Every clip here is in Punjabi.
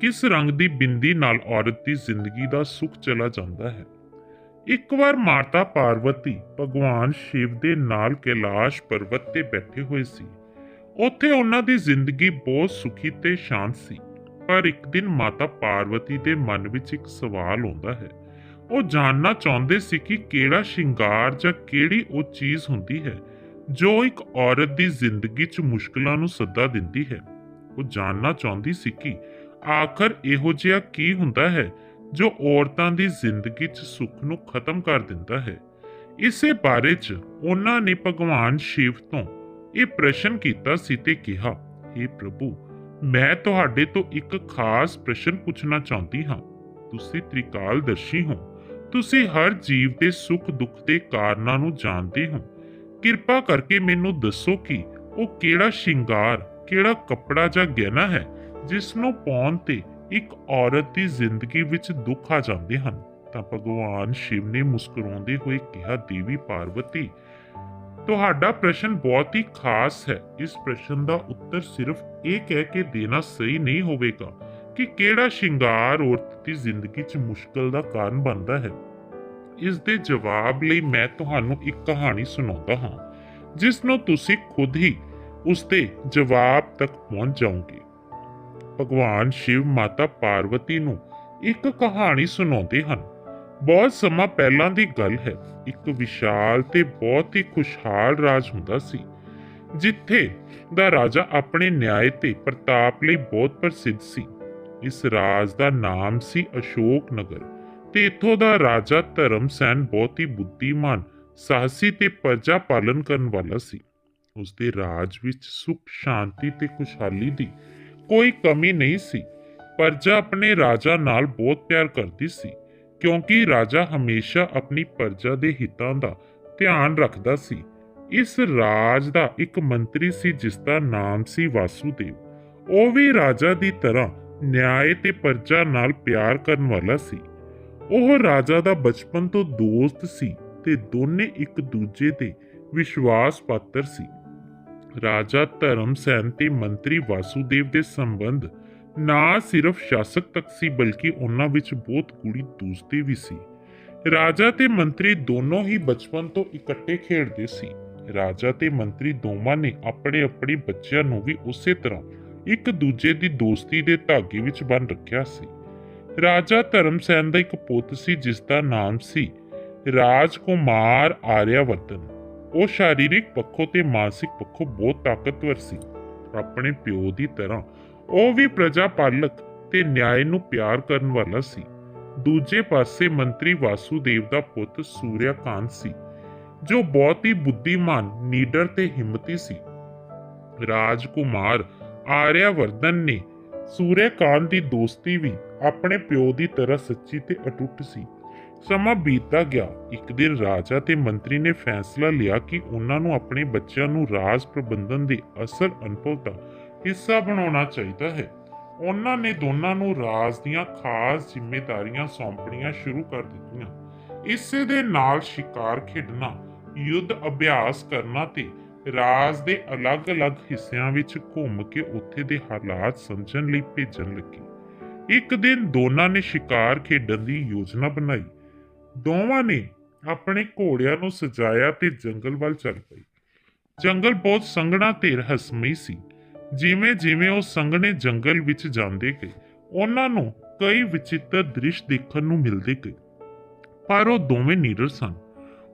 ਕਿਸ ਰੰਗ ਦੀ ਬਿੰਦੀ ਨਾਲ ਔਰਤ ਦੀ ਜ਼ਿੰਦਗੀ ਦਾ ਸੁੱਖ ਚਲਾ ਜਾਂਦਾ ਹੈ? ਇੱਕ ਵਾਰ ਮਾਤਾ ਪਾਰਵਤੀ ਭਗਵਾਨ ਸ਼ਿਵ ਦੇ ਨਾਲ ਕੈਲਾਸ਼ ਪਰਬਤ ਤੇ ਬੈਠੇ ਹੋਏ ਸੀ। ਉੱਥੇ ਉਹਨਾਂ ਦੀ ਜ਼ਿੰਦਗੀ ਬਹੁਤ ਸੁਖੀ ਤੇ ਸ਼ਾਂਤ ਸੀ। ਪਰ ਇੱਕ ਦਿਨ ਮਾਤਾ ਪਾਰਵਤੀ ਦੇ ਮਨ ਵਿੱਚ ਇੱਕ ਸਵਾਲ ਆਉਂਦਾ ਹੈ। ਉਹ ਜਾਣਨਾ ਚਾਹੁੰਦੇ ਸੀ ਕਿ ਕਿਹੜਾ ਸ਼ਿੰਗਾਰ ਜਾਂ ਕਿਹੜੀ ਉਹ ਚੀਜ਼ ਹੁੰਦੀ ਹੈ ਜੋ ਇੱਕ ਔਰਤ ਦੀ ਜ਼ਿੰਦਗੀ 'ਚ ਮੁਸ਼ਕਲਾਂ ਨੂੰ ਸੱਦਾ ਦਿੰਦੀ ਹੈ। ਉਹ ਜਾਣਨਾ ਚਾਹੁੰਦੀ ਸੀ ਕਿ ਆਖਰ ਇਹੋ ਜਿਹਾ ਕੀ ਹੁੰਦਾ ਹੈ ਜੋ ਔਰਤਾਂ ਦੀ ਜ਼ਿੰਦਗੀ 'ਚ ਸੁੱਖ ਨੂੰ ਖਤਮ ਕਰ ਦਿੰਦਾ ਹੈ? ਇਸੇ ਬਾਰੇ 'ਚ ਉਹਨਾਂ ਨੇ ਭਗਵਾਨ ਸ਼ਿਵ ਤੋਂ ਇਹ ਪ੍ਰਸ਼ਨ ਕੀਤਾ ਸੀ ਤੇ ਕਿਹਾ हे ਪ੍ਰਭੂ, ਮੈਂ ਤੁਹਾਡੇ ਤੋਂ ਇੱਕ ਖਾਸ ਪ੍ਰਸ਼ਨ ਪੁੱਛਣਾ ਚਾਹੁੰਦੀ ਹਾਂ। ਤੁਸੀਂ ਤ੍ਰਿਕਾਲਦਰਸ਼ੀ ਹੋ। ਤੁਸੀਂ ਹਰ ਜੀਵ ਦੇ ਸੁੱਖ ਦੁੱਖ ਦੇ ਕਾਰਨਾਂ ਨੂੰ ਜਾਣਦੇ ਹੋ। ਕਿਰਪਾ ਕਰਕੇ ਮੈਨੂੰ ਦੱਸੋ ਕਿ ਉਹ ਕਿਹੜਾ ਸ਼ਿੰਗਾਰ, ਕਿਹੜਾ ਕੱਪੜਾ ਜਾਂ ਗਹਿਣਾ ਹੈ ਜਿਸ ਨੂੰ ਪਾਉਣ ਤੇ ਇੱਕ ਔਰਤ ਦੀ ਜ਼ਿੰਦਗੀ ਵਿੱਚ ਦੁੱਖ ਆ ਜਾਂਦੇ ਹਨ, ਤਾਂ ਭਗਵਾਨ ਸ਼ਿਵ ਨੇ ਮੁਸਕਰਾਉਂਦੇ ਹੋਏ ਕਿਹਾ, ਦੇਵੀ ਪਾਰਵਤੀ, ਤੁਹਾਡਾ ਪ੍ਰਸ਼ਨ ਬਹੁਤ ਹੀ ਖਾਸ ਹੈ। ਇਸ ਪ੍ਰਸ਼ਨ ਦਾ ਉੱਤਰ ਸਿਰਫ ਇਹ ਕਹਿ ਕੇ ਦੇਣਾ ਸਹੀ ਨਹੀਂ ਹੋਵੇਗਾ ਕਿ ਕਿਹੜਾ ਸ਼ਿੰਗਾਰ ਔਰਤ ਦੀ ਜ਼ਿੰਦਗੀ 'ਚ ਮੁਸ਼ਕਲ ਦਾ ਕਾਰਨ ਬਣਦਾ ਹੈ। ਇਸ ਦੇ ਜਵਾਬ ਲਈ ਮੈਂ ਤੁਹਾਨੂੰ ਇੱਕ ਕਹਾਣੀ ਸੁਣਾਉਂਦਾ ਹਾਂ, ਜਿਸ ਨੂੰ ਤੁਸੀਂ ਖੁਦ ਹੀ ਉਸ ਦੇ ਜਵਾਬ ਤੱਕ ਪਹੁੰਚ ਜਾਓਗੇ। ਭਗਵਾਨ ਸ਼ਿਵ ਮਾਤਾ ਪਾਰਵਤੀ ਨੂੰ ਇੱਕ ਕਹਾਣੀ ਸੁਣਾਉਂਦੇ ਹਨ। ਬਹੁਤ ਸਮਾਂ ਪਹਿਲਾਂ ਦੀ ਗੱਲ ਹੈ। ਇੱਕ ਵਿਸ਼ਾਲ ਤੇ ਬਹੁਤ ਹੀ ਖੁਸ਼ਹਾਲ ਰਾਜ ਹੁੰਦਾ ਸੀ, ਜਿੱਥੇ ਦਾ ਰਾਜਾ ਆਪਣੇ ਨਿਆਂ ਤੇ ਪ੍ਰਤਾਪ ਲਈ ਬਹੁਤ ਪ੍ਰਸਿੱਧ ਸੀ। ਇਸ ਰਾਜ ਦਾ ਨਾਮ ਸੀ ਅਸ਼ੋਕ ਨਗਰ ਤੇ ਇਥੋਂ ਦਾ ਰਾਜਾ ਧਰਮਸੈਨ ਬਹੁਤ ਹੀ ਬੁੱਧੀਮਾਨ, ਸਾਹਸੀ ਤੇ ਪਰਜਾ ਪਾਲਨ ਕਰਨ ਵਾਲਾ ਸੀ। ਉਸ ਦੇ ਰਾਜ ਵਿੱਚ ਸੁਖ, ਸ਼ਾਂਤੀ ਤੇ ਖੁਸ਼ਹਾਲੀ ਦੀ ਕੋਈ ਕਮੀ ਨਹੀਂ ਸੀ ਪਰਜਾ ਆਪਣੇ ਰਾਜਾ ਨਾਲ ਬਹੁਤ ਪਿਆਰ ਕਰਦੀ ਸੀ, ਕਿਉਂਕਿ ਰਾਜਾ ਹਮੇਸ਼ਾ ਆਪਣੀ ਪਰਜਾ ਦੇ ਹਿੱਤਾਂ ਦਾ ਧਿਆਨ ਰੱਖਦਾ ਸੀ। ਇਸ ਰਾਜ ਦਾ ਇੱਕ ਮੰਤਰੀ ਸੀ, ਜਿਸ ਦਾ ਨਾਮ ਸੀ ਵਾਸੂਦੇਵ। ਉਹ ਵੀ ਰਾਜਾ ਦੀ ਤਰ੍ਹਾਂ ਨਿਆਂ ਤੇ ਪਰਜਾ ਨਾਲ ਪਿਆਰ ਕਰਨ ਵਾਲਾ ਸੀ। ਉਹ ਰਾਜਾ ਦਾ ਬਚਪਨ ਤੋਂ ਦੋਸਤ ਸੀ ਤੇ ਦੋਨੇ ਇੱਕ ਦੂਜੇ ਤੇ ਵਿਸ਼ਵਾਸ ਪਾਤਰ ਸੀ। ਰਾਜਾ ਧਰਮਸੈਨ ਤੇ ਮੰਤਰੀ ਵਾਸੂਦੇਵ ਦੇ ਸੰਬੰਧ ਨਾ ਸਿਰਫ ਸ਼ਾਸਕ ਤੱਕ ਸੀ, ਬਲਕਿ ਉਹਨਾਂ ਵਿੱਚ ਬਹੁਤ ਗੂੜੀ ਦੋਸਤੀ ਵੀ ਸੀ। ਰਾਜਾ ਤੇ ਮੰਤਰੀ ਦੋਨੋਂ ਹੀ ਬਚਪਨ ਤੋਂ ਇਕੱਠੇ ਖੇਡਦੇ ਸੀ। ਰਾਜਾ ਤੇ ਮੰਤਰੀ ਦੋਵਾਂ ਨੇ ਆਪਣੇ ਆਪਣੇ ਬੱਚਿਆਂ ਨੂੰ ਵੀ ਉਸੇ ਤਰ੍ਹਾਂ ਇੱਕ ਦੂਜੇ ਦੀ ਦੋਸਤੀ ਦੇ ਧਾਗੇ ਵਿੱਚ ਬੰਨ ਰੱਖਿਆ ਸੀ। ਰਾਜਾ ਧਰਮਸੈਨ ਦਾ ਇੱਕ ਪੁੱਤ ਸੀ ਜਿਸ ਦਾ ਨਾਮ ਸੀ ਰਾਜਕੁਮਾਰ ਆਰਿਆਵਰਤਨ ਉਹ ਸਰੀਰਕ ਪੱਖੋਂ ਤੇ ਮਾਨਸਿਕ ਪੱਖੋਂ ਬਹੁਤ ਤਾਕਤਵਰ ਸੀ। ਆਪਣੇ ਪਿਓ ਦੀ ਤਰ੍ਹਾਂ ਉਹ ਵੀ ਪ੍ਰਜਾ ਪਾਲਕ ਤੇ ਨਿਆਂ ਨੂੰ ਪਿਆਰ ਕਰਨ ਵਾਲਾ ਸੀ। ਦੂਜੇ ਪਾਸੇ ਮੰਤਰੀ ਵਾਸੂਦੇਵ ਦਾ ਪੁੱਤ ਸੂਰਿਆਕਾਂਤ ਸੀ, ਜੋ ਬਹੁਤ ਹੀ ਬੁੱਧੀਮਾਨ, ਨੀਡਰ ਤੇ ਹਿੰਮਤੀ ਸੀ। ਰਾਜਕੁਮਾਰ ਆਰਿਆਵਰਧਨ ਨੇ ਸੂਰਿਆਕਾਂਤ ਦੀ ਦੋਸਤੀ ਵੀ ਆਪਣੇ ਪਿਓ ਦੀ ਤਰ੍ਹਾਂ ਸੱਚੀ ਤੇ ਅਟੁੱਟ ਸੀ। ਸਮਾਂ ਬੀਤਦਾ ਗਿਆ। ਇੱਕ ਦਿਨ ਰਾਜਾ ਤੇ ਮੰਤਰੀ ਨੇ ਫੈਸਲਾ ਲਿਆ ਕਿ ਉਹਨਾਂ ਨੂੰ ਆਪਣੇ ਬੱਚਿਆਂ ਨੂੰ ਰਾਜ ਪ੍ਰਬੰਧਨ ਦੇ ਅਸਲ ਅਨੁਭਵ ਹਿੱਸਾ ਬਣਾਉਣਾ ਚਾਹੀਦਾ ਹੈ। ਉਹਨਾਂ ਨੇ ਦੋਨਾਂ ਨੂੰ ਰਾਜ ਦੀਆਂ ਖਾਸ ਜ਼ਿੰਮੇਵਾਰੀਆਂ ਸੌਂਪਣੀਆਂ ਸ਼ੁਰੂ ਕਰ ਦਿੱਤੀਆਂ। ਇਸੇ ਦੇ ਨਾਲ ਸ਼ਿਕਾਰ ਖੇਡਣਾ, ਯੁੱਧ ਅਭਿਆਸ ਕਰਨਾ ਤੇ ਰਾਜ ਦੇ ਅਲੱਗ-ਅਲੱਗ ਹਿੱਸਿਆਂ ਵਿੱਚ ਘੁੰਮ ਕੇ ਉੱਥੇ ਦੇ ਹਾਲਾਤ ਸਮਝਣ ਲਈ ਭੇਜਣ ਲੱਗੇ। ਇੱਕ ਦਿਨ ਦੋਨਾਂ ਨੇ ਸ਼ਿਕਾਰ ਖੇਡਣ ਦੀ ਯੋਜਨਾ ਬਣਾਈ। ਦੋਵਾਂ ਨੇ ਆਪਣੇ ਘੋੜਿਆਂ ਨੂੰ ਸਜਾਇਆ ਤੇ ਜੰਗਲ ਵੱਲ ਚੱਲ ਪਏ। ਜੰਗਲ ਬਹੁਤ ਸੰਘਣਾ ਤੇ ਰਹੱਸਮਈ ਸੀ। ਜਿਵੇਂ ਜਿਵੇਂ ਉਹ ਸੰਘਣੇ ਜੰਗਲ ਵਿੱਚ ਜਾਂਦੇ ਗਏ, ਉਹਨਾਂ ਨੂੰ ਕਈ ਵਿਚਿੱਤਰ ਦ੍ਰਿਸ਼ ਦੇਖਣ ਨੂੰ ਮਿਲਦੇ ਗਏ। ਪਰ ਉਹ ਦੋਵੇਂ ਨੀਡਰ ਸਨ।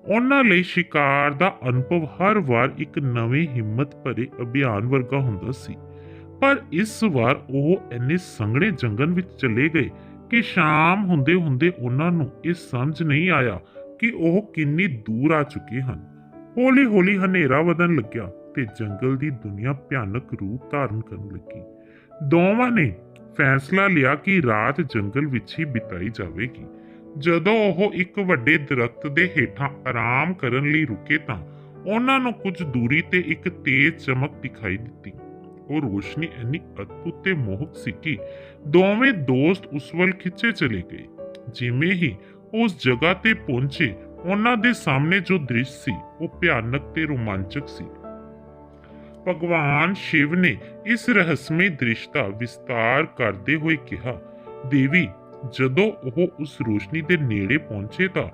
ਉਹਨਾਂ ਲਈ ਸ਼ਿਕਾਰ ਦਾ ਅਨੁਭਵ ਹਰ ਵਾਰ ਇੱਕ ਨਵੇਂ ਹਿੰਮਤ ਭਰੇ ਅਭਿਆਨ ਵਰਗਾ ਹੁੰਦਾ ਸੀ। ਪਰ ਇਸ ਵਾਰ ਉਹ ਇੰਨੇ ਸੰਘਣੇ ਜੰਗਲ ਵਿੱਚ ਚਲੇ ਗਏ ਕਿ ਸ਼ਾਮ ਹੁੰਦੇ ਹੁੰਦੇ ਉਹਨਾਂ ਨੂੰ ਇਹ ਸਮਝ ਨਹੀਂ ਆਇਆ ਕਿ ਉਹ ਕਿੰਨੀ ਦੂਰ ਆ ਚੁੱਕੇ ਹਨ। ਹੌਲੀ-ਹੌਲੀ ਹਨੇਰਾ ਵਧਣ ਲੱਗਿਆ ਤੇ ਜੰਗਲ ਦੀ ਦੁਨੀਆ ਭਿਆਨਕ ਰੂਪ ਧਾਰਨ ਕਰਨ ਲੱਗੀ। ਦੋਵਾਂ ਨੇ ਫੈਸਲਾ ਲਿਆ ਕਿ ਰਾਤ ਜੰਗਲ ਵਿੱਚ ਹੀ ਬਿਤਾਈ ਜਾਵੇਗੀ। ਜਦੋਂ ਉਹ ਇੱਕ ਵੱਡੇ ਦਰਖਤ ਦੇ ਹੇਠਾਂ ਆਰਾਮ ਕਰਨ ਲਈ ਰੁਕੇ ਤਾਂ ਉਹਨਾਂ ਨੂੰ ਕੁਝ ਦੂਰੀ ਤੇ ਇੱਕ ਤੇਜ਼ ਚਮਕ ਦਿਖਾਈ ਦਿੱਤੀ। ਉਹ ਰੋਸ਼ਨੀ ਇੰਨੀ ਅਦਭੁਤ ਤੇ ਮੋਹਕ ਸੀ ਕਿ ਦੋਵੇਂ ਦੋਸਤ ਉਸ ਵੱਲ ਖਿੱਚੇ ਚਲੇ ਗਏ। ਜਿਵੇਂ ਹੀ ਉਸ ਜਗ੍ਹਾ ਤੇ ਪਹੁੰਚੇ, ਉਹਨਾਂ ਦੇ ਸਾਹਮਣੇ ਜੋ ਦ੍ਰਿਸ਼ ਸੀ, ਉਹ ਭਿਆਨਕ ਤੇ ਰੋਮਾਂਚਕ ਸੀ। ਭਗਵਾਨ ਸ਼ਿਵ ਨੇ ਇਸ ਰਹੱਸਮਈ ਦ੍ਰਿਸ਼ ਦਾ ਵਿਸਤਾਰ ਕਰਦੇ ਹੋਏ ਕਿਹਾ, ਦੇਵੀ, ਜਦੋਂ ਉਹ ਉਸ ਰੋਸ਼ਨੀ ਦੇ ਨੇੜੇ ਪਹੁੰਚੇ ਤਾਂ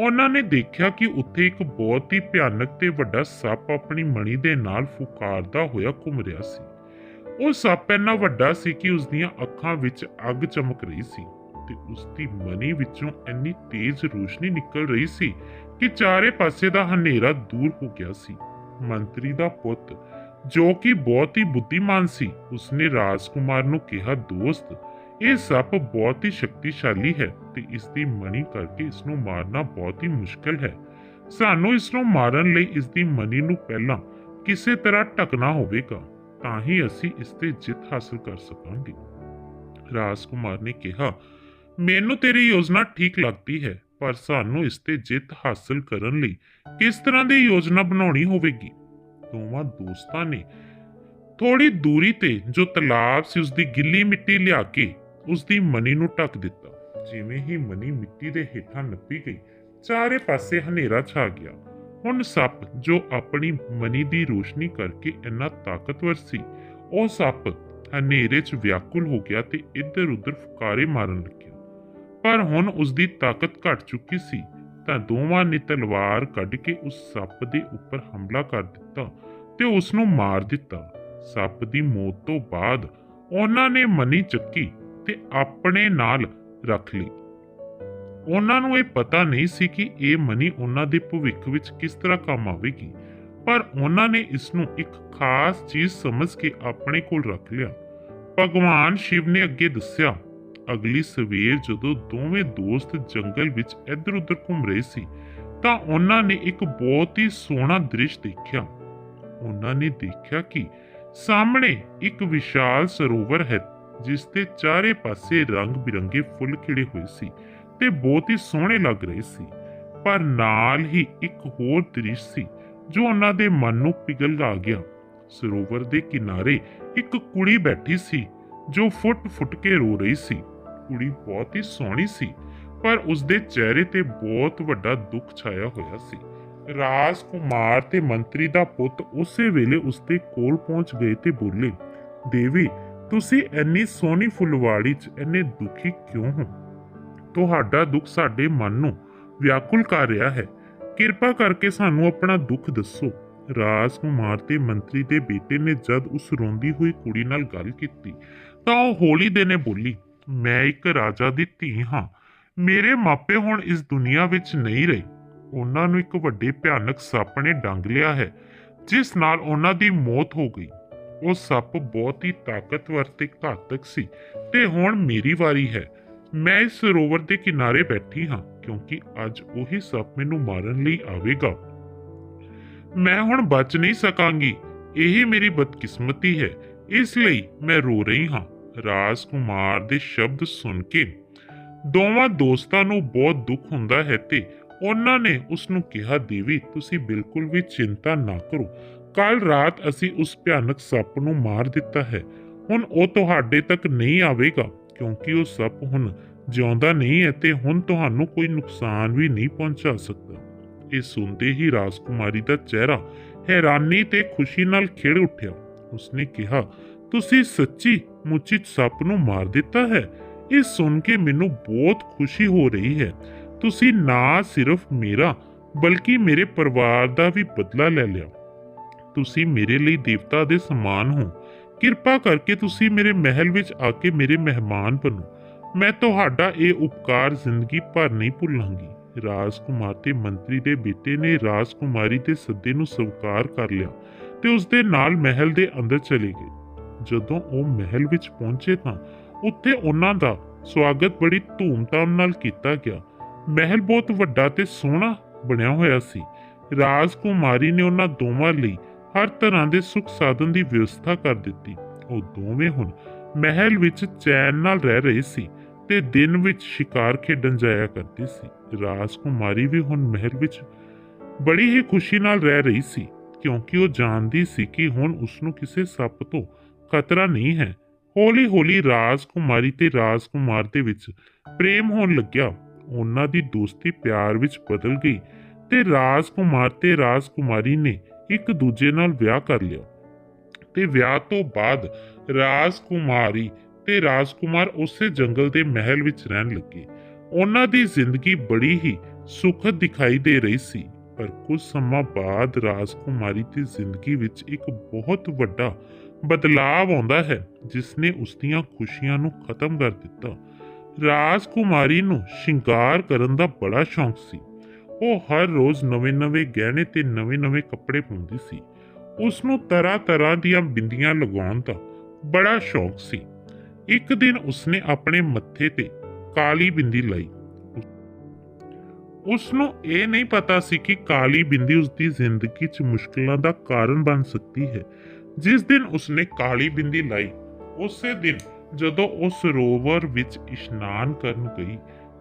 ਉਹਨਾਂ ਨੇ ਦੇਖਿਆ ਕਿ ਉੱਥੇ ਇੱਕ ਬਹੁਤ ਹੀ ਭਿਆਨਕ ਤੇ ਵੱਡਾ ਸੱਪ ਆਪਣੀ ਮਣੀ ਦੇ ਨਾਲ ਫੁਕਾਰਦਾ ਹੋਇਆ ਘੁੰਮ ਰਿਹਾ ਸੀ। ਉਹ ਸੱਪ ਇੰਨਾ ਵੱਡਾ ਸੀ ਕਿ ਉਸ ਦੀਆਂ ਅੱਖਾਂ ਵਿੱਚ ਅੱਗ ਚਮਕ ਰਹੀ ਸੀ ਤੇ ਉਸ ਦੀ ਮਣੀ ਵਿੱਚੋਂ ਇੰਨੀ ਤੇਜ਼ ਰੋਸ਼ਨੀ ਨਿਕਲ ਰਹੀ ਸੀ ਕਿ ਚਾਰੇ ਪਾਸੇ ਦਾ ਹਨੇਰਾ ਦੂਰ ਹੋ ਗਿਆ ਸੀ। ਮੰਤਰੀ ਦਾ ਪੁੱਤ, ਜੋ ਕਿ ਬਹੁਤ ਹੀ ਬੁੱਧੀਮਾਨ ਸੀ, ਉਸਨੇ ਰਾਜਕੁਮਾਰ ਨੂੰ ਕਿਹਾ, ਦੋਸਤ, ਇਹ ਸੱਪ ਬਹੁਤ ਹੀ ਸ਼ਕਤੀਸ਼ਾਲੀ ਹੈ ਤੇ ਇਸ ਦੀ ਮਣੀ ਕਰਕੇ ਇਸ ਨੂੰ ਮਾਰਨਾ ਬਹੁਤ ਹੀ ਮੁਸ਼ਕਲ ਹੈ। ਸਾਨੂੰ ਇਸ ਨੂੰ ਮਾਰਨ ਲਈ ਇਸ ਦੀ ਮਣੀ ਨੂੰ ਪਹਿਲਾਂ ਕਿਸੇ ਤਰ੍ਹਾਂ ਢਕਣਾ ਹੋਵੇਗਾ। ਤਾਂ ਹੀ ਅਸੀਂ ਇਸ ਤੇ ਜਿੱਤ ਹਾਸਲ ਕਰ ਸਕਾਂਗੇ। ਰਾਜਕੁਮਾਰ ਨੇ ਕਿਹਾ, ਮੈਨੂੰ ਤੇਰੀ ਯੋਜਨਾ ਠੀਕ ਲੱਗਦੀ ਹੈ, ਪਰ ਸਾਨੂੰ ਇਸ ਤੇ ਜਿੱਤ ਹਾਸਲ ਕਰਨ ਲਈ ਕਿਸ ਤਰ੍ਹਾਂ ਦੀ ਯੋਜਨਾ ਬਣਾਉਣੀ ਹੋਵੇਗੀ? ਦੋਵਾਂ ਦੋਸਤਾਂ ਨੇ ਥੋੜੀ ਦੂਰੀ ਤੇ ਜੋ ਤਲਾਬ ਸੀ ਉਸ ਦੀ ਗਿੱਲੀ ਮਿੱਟੀ ਲਿਆ ਕੇ ਉਸ ਦੀ ਮਨੀ ਨੂੰ ਢੱਕ ਦਿੱਤਾ। ਜਿਵੇਂ ਹੀ ਮਨੀ ਮਿੱਟੀ ਦੇ ਹੇਠਾਂ ਨੱਪੀ ਗਈ, ਚਾਰੇ ਪਾਸੇ ਹਨੇਰਾ ਛਾ ਗਿਆ। ਹੁਣ ਸੱਪ ਜੋ ਆਪਣੀ ਮਨੀ ਦੀ ਰੋਸ਼ਨੀ ਕਰਕੇ ਇੰਨਾ ਤਾਕਤਵਰ ਸੀ, ਉਹ ਸੱਪ ਹਨੇਰੇ 'ਚ ਵਿਆਕੁਲ ਹੋ ਗਿਆ ਤੇ ਇੱਧਰ-ਉੱਧਰ ਫੁਕਾਰੇ ਮਾਰਨ ਲੱਗਿਆ। ਪਰ ਹੁਣ ਉਸ ਦੀ ਤਾਕਤ ਘਟ ਚੁੱਕੀ ਸੀ, ਤਾਂ ਦੋਵਾਂ ਨੇ ਤਲਵਾਰ ਕੱਢ ਕੇ ਉਸ ਸੱਪ ਦੇ ਉੱਪਰ ਹਮਲਾ ਕਰ ਦਿੱਤਾ ਤੇ ਉਸ ਨੂੰ ਮਾਰ ਦਿੱਤਾ। ਸੱਪ ਦੀ ਮੌਤ ਤੋਂ ਬਾਅਦ ਉਹਨਾਂ ਨੇ ਮਨੀ ਚੱਕੀ ਤੇ ਆਪਣੇ ਨਾਲ ਰੱਖ ਲਈ। ਉਹਨਾਂ ਨੂੰ ਇਹ ਪਤਾ ਨਹੀਂ ਸੀ ਕਿ ਇਹ ਮਨੀ ਉਹਨਾਂ ਦੇ ਭਵਿੱਖ ਵਿੱਚ ਕਿਸ ਤਰ੍ਹਾਂ ਕੰਮ ਆਵੇਗੀ। ਪਰ ਉਹਨਾਂ ਨੇ ਇਸ ਨੂੰ ਇੱਕ ਖਾਸ ਚੀਜ਼ ਸਮਝ ਕੇ ਆਪਣੇ ਕੋਲ ਰੱਖ ਲਿਆ। ਭਗਵਾਨ ਸ਼ਿਵ ਨੇ ਅੱਗੇ ਦੱਸਿਆ, ਅਗਲੀ ਸਵੇਰ ਜਦੋਂ ਦੋਵੇਂ ਦੋਸਤ ਜੰਗਲ ਵਿੱਚ ਇੱਧਰ-ਉੱਧਰ ਘੁੰਮ ਰਹੇ ਸੀ, ਤਾਂ ਉਹਨਾਂ ਨੇ ਇੱਕ ਬਹੁਤ ਹੀ ਸੋਹਣਾ ਦ੍ਰਿਸ਼ ਦੇਖਿਆ। ਉਹਨਾਂ ਨੇ ਦੇਖਿਆ ਕਿ ਸਾਹਮਣੇ ਇੱਕ ਵਿਸ਼ਾਲ ਸਰੋਵਰ ਹੈ, ਜਿਸ ਦੇ ਚਾਰੇ ਪਾਸੇ ਰੰਗ-ਬਿਰੰਗੇ ਫੁੱਲ ਖਿੜੇ ਹੋਏ ਸੀ। ਤੇ ਬਹੁਤ ਹੀ ਸੋਹਣੇ ਲੱਗ ਰਹੇ ਸੀ। ਪਰ ਨਾਲ ਹੀ ਇੱਕ ਹੋਰ ਦ੍ਰਿਸ਼ ਸੀ, ਜੋ ਉਹਨਾਂ ਦੇ ਮਨ ਨੂੰ ਪਿਘਲਾ ਗਿਆ। ਸਰੋਵਰ ਦੇ ਕਿਨਾਰੇ ਇੱਕ ਕੁੜੀ ਬੈਠੀ ਸੀ, ਜੋ ਫੁੱਟ-ਫੁੱਟ ਕੇ ਰੋ ਰਹੀ ਸੀ। ਕੁੜੀ ਬਹੁਤ ਹੀ ਸੋਹਣੀ ਸੀ, ਪਰ ਉਸਦੇ ਚਿਹਰੇ ਤੇ ਬਹੁਤ ਵੱਡਾ ਦੁੱਖ ਛਾਇਆ ਹੋਇਆ ਸੀ। ਰਾਜ ਕੁਮਾਰ ਤੇ ਮੰਤਰੀ ਦਾ ਪੁੱਤ ਉਸੇ ਵੇਲੇ ਉਸਦੇ ਕੋਲ ਪਹੁੰਚ ਗਏ ਤੇ ਬੋਲੇ, ਦੇਵੀ, ਤੁਸੀਂ ਇੰਨੀ ਸੋਹਣੀ ਫੁੱਲਵਾੜੀ 'ਚ ਇੰਨੇ ਦੁਖੀ ਕਿਉਂ ਹੋ? ਤੁਹਾਡਾ ਦੁੱਖ ਸਾਡੇ ਮਨ ਨੂੰ ਵਿਆਕੁਲ ਕਰ ਰਿਹਾ ਹੈ। ਕਿਰਪਾ ਕਰਕੇ ਸਾਨੂੰ ਆਪਣਾ ਦੁੱਖ ਦੱਸੋ। ਰਾਜਕੁਮਾਰ ਤੇ ਮੰਤਰੀ ਦੇ ਬੇਟੇ ਨੇ ਜਦ ਉਸ ਰੋਂਦੀ ਹੋਈ ਕੁੜੀ ਨਾਲ ਗੱਲ ਕੀਤੀ, ਤਾਂ ਉਹ ਹੌਲੀ ਦੇ ਨੇ ਬੋਲੀ, ਮੈਂ ਇੱਕ ਰਾਜਾ ਦੀ ਧੀ ਹਾਂ। ਮੇਰੇ ਮਾਪੇ ਹੁਣ ਇਸ ਦੁਨੀਆ ਵਿੱਚ ਨਹੀਂ ਰਹੇ। ਉਹਨਾਂ ਨੂੰ ਇੱਕ ਵੱਡੇ ਭਿਆਨਕ ਸੱਪ ਨੇ ਡੰਗ ਲਿਆ ਹੈ, ਜਿਸ ਨਾਲ ਉਹਨਾਂ ਦੀ ਮੌਤ ਹੋ ਗਈ। ਉਹ ਸੱਪ ਬਹੁਤ ਹੀ ਤਾਕਤਵਰ ਤੇ ਘਾਤਕ ਸੀ ਤੇ ਹੁਣ ਮੇਰੀ ਵਾਰੀ ਹੈ। ਮੈਂ ਇਸ ਸਰੋਵਰ ਦੇ ਕਿਨਾਰੇ ਬੈਠੀ ਹਾਂ, ਕਿਉਂਕਿ ਅੱਜ ਉਹੀ ਸੱਪ ਮੈਨੂੰ ਮਾਰਨ ਲਈ ਆਵੇਗਾ। ਮੈਂ ਹੁਣ ਬਚ ਨਹੀਂ ਸਕਾਂਗੀ। ਇਹ ਮੇਰੀ ਬਦਕਿਸਮਤੀ ਹੈ। ਇਸ ਲਈ ਮੈਂ ਰੋ ਰਹੀ ਹਾਂ। ਰਾਜਕੁਮਾਰ ਦੇ ਸ਼ਬਦ ਸੁਣ ਕੇ ਦੋਵਾਂ ਦੋਸਤਾਂ ਨੂੰ ਬਹੁਤ ਦੁੱਖ ਹੁੰਦਾ ਹੈ ਤੇ ਉਹਨਾਂ ਨੇ ਉਸ ਨੂੰ ਕਿਹਾ, ਦੇਵੀ, ਤੁਸੀਂ ਬਿਲਕੁਲ ਵੀ ਚਿੰਤਾ ਨਾ ਕਰੋ। ਕੱਲ ਰਾਤ ਅਸੀਂ ਉਸ ਭਿਆਨਕ ਸੱਪ ਨੂੰ ਮਾਰ ਦਿੱਤਾ ਹੈ। ਹੁਣ ਉਹ ਤੁਹਾਡੇ ਤੱਕ ਨਹੀਂ ਆਵੇਗਾ। ਕਿਉਂਕਿ ਉਹ ਸੱਪ ਹੁਣ ਜਿਉਂਦਾ ਨਹੀਂ ਹੈ ਤੇ ਹੁਣ ਤੁਹਾਨੂੰ ਕੋਈ ਨੁਕਸਾਨ ਵੀ ਨਹੀਂ ਪਹੁੰਚਾ ਸਕਦਾ। ਇਹ ਸੁਣਦੇ ਹੀ ਰਾਜਕੁਮਾਰੀ ਦਾ ਚਿਹਰਾ ਹੈਰਾਨੀ ਤੇ ਖੁਸ਼ੀ ਨਾਲ ਖਿੜ ਉੱਠਿਆ। ਉਸਨੇ ਕਿਹਾ, ਤੁਸੀਂ ਸੱਚੀ ਮੁੱਚੀ ਸੱਪ ਨੂੰ ਮਾਰ ਦਿੱਤਾ ਹੈ? ਇਹ ਸੁਣ ਕੇ ਮੈਨੂੰ ਬਹੁਤ ਖੁਸ਼ੀ ਹੋ ਰਹੀ ਹੈ। ਤੁਸੀਂ ਨਾ ਸਿਰਫ ਮੇਰਾ, ਬਲਕਿ ਮੇਰੇ ਪਰਿਵਾਰ ਦਾ ਵੀ ਬਦਲਾ ਲੈ ਲਿਆ। ਤੁਸੀਂ ਮੇਰੇ ਲਈ ਦੇਵਤਾ ਦੇ ਸਮਾਨ ਹੋ। ਕਿਰਪਾ ਕਰਕੇ ਤੁਸੀਂ ਮੇਰੇ ਮਹਿਲ ਵਿੱਚ ਆ ਕੇ ਮੇਰੇ ਮਹਿਮਾਨ ਬਣੋ। ਮੈਂ ਤੁਹਾਡਾ ਇਹ ਉਪਕਾਰ ਜ਼ਿੰਦਗੀ ਭਰ ਨਹੀਂ ਭੁੱਲਾਂਗੀ। ਰਾਜਕੁਮਾਰ ਤੇ ਮੰਤਰੀ ਦੇ ਬੇਟੇ ਨੇ ਰਾਜਕੁਮਾਰੀ ਦੇ ਸੱਦੇ ਨੂੰ ਸਵੀਕਾਰ ਕਰ ਲਿਆ ਤੇ ਉਸ ਦੇ ਨਾਲ ਮਹਿਲ ਦੇ ਅੰਦਰ ਚਲੇ ਗਏ। ਜਦੋਂ ਉਹ ਮਹਿਲ ਵਿੱਚ ਪਹੁੰਚੇ ਤਾਂ ਉੱਥੇ ਉਹਨਾਂ ਦਾ ਸਵਾਗਤ ਬੜੀ ਧੂਮਧਾਮ ਨਾਲ ਕੀਤਾ ਗਿਆ। ਮਹਿਲ ਬਹੁਤ ਵੱਡਾ ਤੇ ਸੋਹਣਾ ਬਣਿਆ ਹੋਇਆ ਸੀ। ਰਾਜਕੁਮਾਰੀ ਨੇ ਉਹਨਾਂ ਦੋਵਾਂ ਲਈ ਹਰ ਤਰ੍ਹਾਂ ਦੇ ਸੁੱਖ ਸਾਧਨ ਦੀ ਵਿਵਸਥਾ ਕਰ ਦਿੱਤੀ। ਉਹ ਦੋਵੇਂ ਹੁਣ ਮਹਿਲ ਵਿੱਚ ਚੈਨ ਨਾਲ ਰਹਿ ਰਹੇ ਸੀ ਤੇ ਦਿਨ ਵਿੱਚ ਸ਼ਿਕਾਰ ਖੇਡਣ ਜਾਇਆ ਕਰਦੇ ਸੀ। ਰਾਜਕੁਮਾਰੀ ਵੀ ਹੁਣ ਮਹਿਲ ਵਿੱਚ ਬੜੀ ਹੀ ਖੁਸ਼ੀ ਨਾਲ ਰਹਿ ਰਹੀ ਸੀ, ਕਿਉਂਕਿ ਉਹ ਜਾਣਦੀ ਸੀ ਕਿ ਹੁਣ ਉਸ ਨੂੰ ਕਿਸੇ ਸੱਪ ਤੋਂ ਖਤਰਾ ਨਹੀਂ ਹੈ। ਹੌਲੀ-ਹੌਲੀ ਰਾਜਕੁਮਾਰੀ ਤੇ ਰਾਜਕੁਮਾਰ ਦੇ ਵਿੱਚ ਪ੍ਰੇਮ ਹੋਣ ਲੱਗਿਆ। ਉਹਨਾਂ ਦੀ ਦੋਸਤੀ ਪਿਆਰ ਵਿੱਚ ਬਦਲ ਗਈ ਤੇ ਰਾਜਕੁਮਾਰ ਤੇ ਰਾਜਕੁਮਾਰੀ ਨੇ ਇੱਕ ਦੂਜੇ ਨਾਲ ਵਿਆਹ ਕਰ ਲਿਆ ਤੇ ਵਿਆਹ ਤੋਂ ਬਾਅਦ ਰਾਜਕੁਮਾਰੀ ਤੇ ਰਾਜਕੁਮਾਰ ਉਸੇ ਜੰਗਲ ਦੇ ਮਹਿਲ ਵਿੱਚ ਰਹਿਣ ਲੱਗੇ। ਉਹਨਾਂ ਦੀ ਜ਼ਿੰਦਗੀ ਬੜੀ ਹੀ ਸੁਖਦ ਦਿਖਾਈ ਦੇ ਰਹੀ ਸੀ, ਪਰ ਕੁਝ ਸਮਾਂ ਬਾਅਦ ਰਾਜਕੁਮਾਰੀ ਦੀ ਜ਼ਿੰਦਗੀ ਵਿੱਚ ਇੱਕ ਬਹੁਤ ਵੱਡਾ ਬਦਲਾਅ ਆਉਂਦਾ ਹੈ, ਜਿਸ ਨੇ ਉਸ ਦੀਆਂ ਖੁਸ਼ੀਆਂ ਨੂੰ ਖਤਮ ਕਰ ਦਿੱਤਾ। ਰਾਜਕੁਮਾਰੀ ਨੂੰ ਸ਼ਿੰਗਾਰ ਕਰਨ ਦਾ ਬੜਾ ਸ਼ੌਂਕ ਸੀ। ਉਹ ਹਰ ਰੋਜ਼ ਨਵੇਂ-ਨਵੇਂ ਗਹਿਣੇ ਤੇ ਨਵੇਂ-ਨਵੇਂ ਕੱਪੜੇ ਪਾਉਂਦੀ ਸੀ। ਉਸ ਨੂੰ ਤਰ੍ਹਾਂ-ਤਰ੍ਹਾਂ ਦੀਆਂ ਬਿੰਦੀਆਂ ਲਗਾਉਣ ਦਾ ਬੜਾ ਸ਼ੌਂਕ ਸੀ। ਇੱਕ ਦਿਨ ਉਸਨੇ ਆਪਣੇ ਮੱਥੇ ਤੇ ਕਾਲੀ ਬਿੰਦੀ ਲਾਈ। ਉਸ ਨੂੰ ਇਹ ਨਹੀਂ ਪਤਾ ਸੀ ਕਿ ਕਾਲੀ ਬਿੰਦੀ ਉਸ ਦੀ ਜ਼ਿੰਦਗੀ 'ਚ ਮੁਸ਼ਕਲਾਂ ਦਾ ਕਾਰਨ ਬਣ ਸਕਦੀ ਹੈ। ਜਿਸ ਦਿਨ ਉਸਨੇ ਕਾਲੀ ਬਿੰਦੀ ਲਾਈ, ਉਸੇ ਦਿਨ ਜਦੋਂ ਉਹ ਸਰੋਵਰ ਵਿੱਚ ਇਸ਼ਨਾਨ ਕਰਨ ਗਈ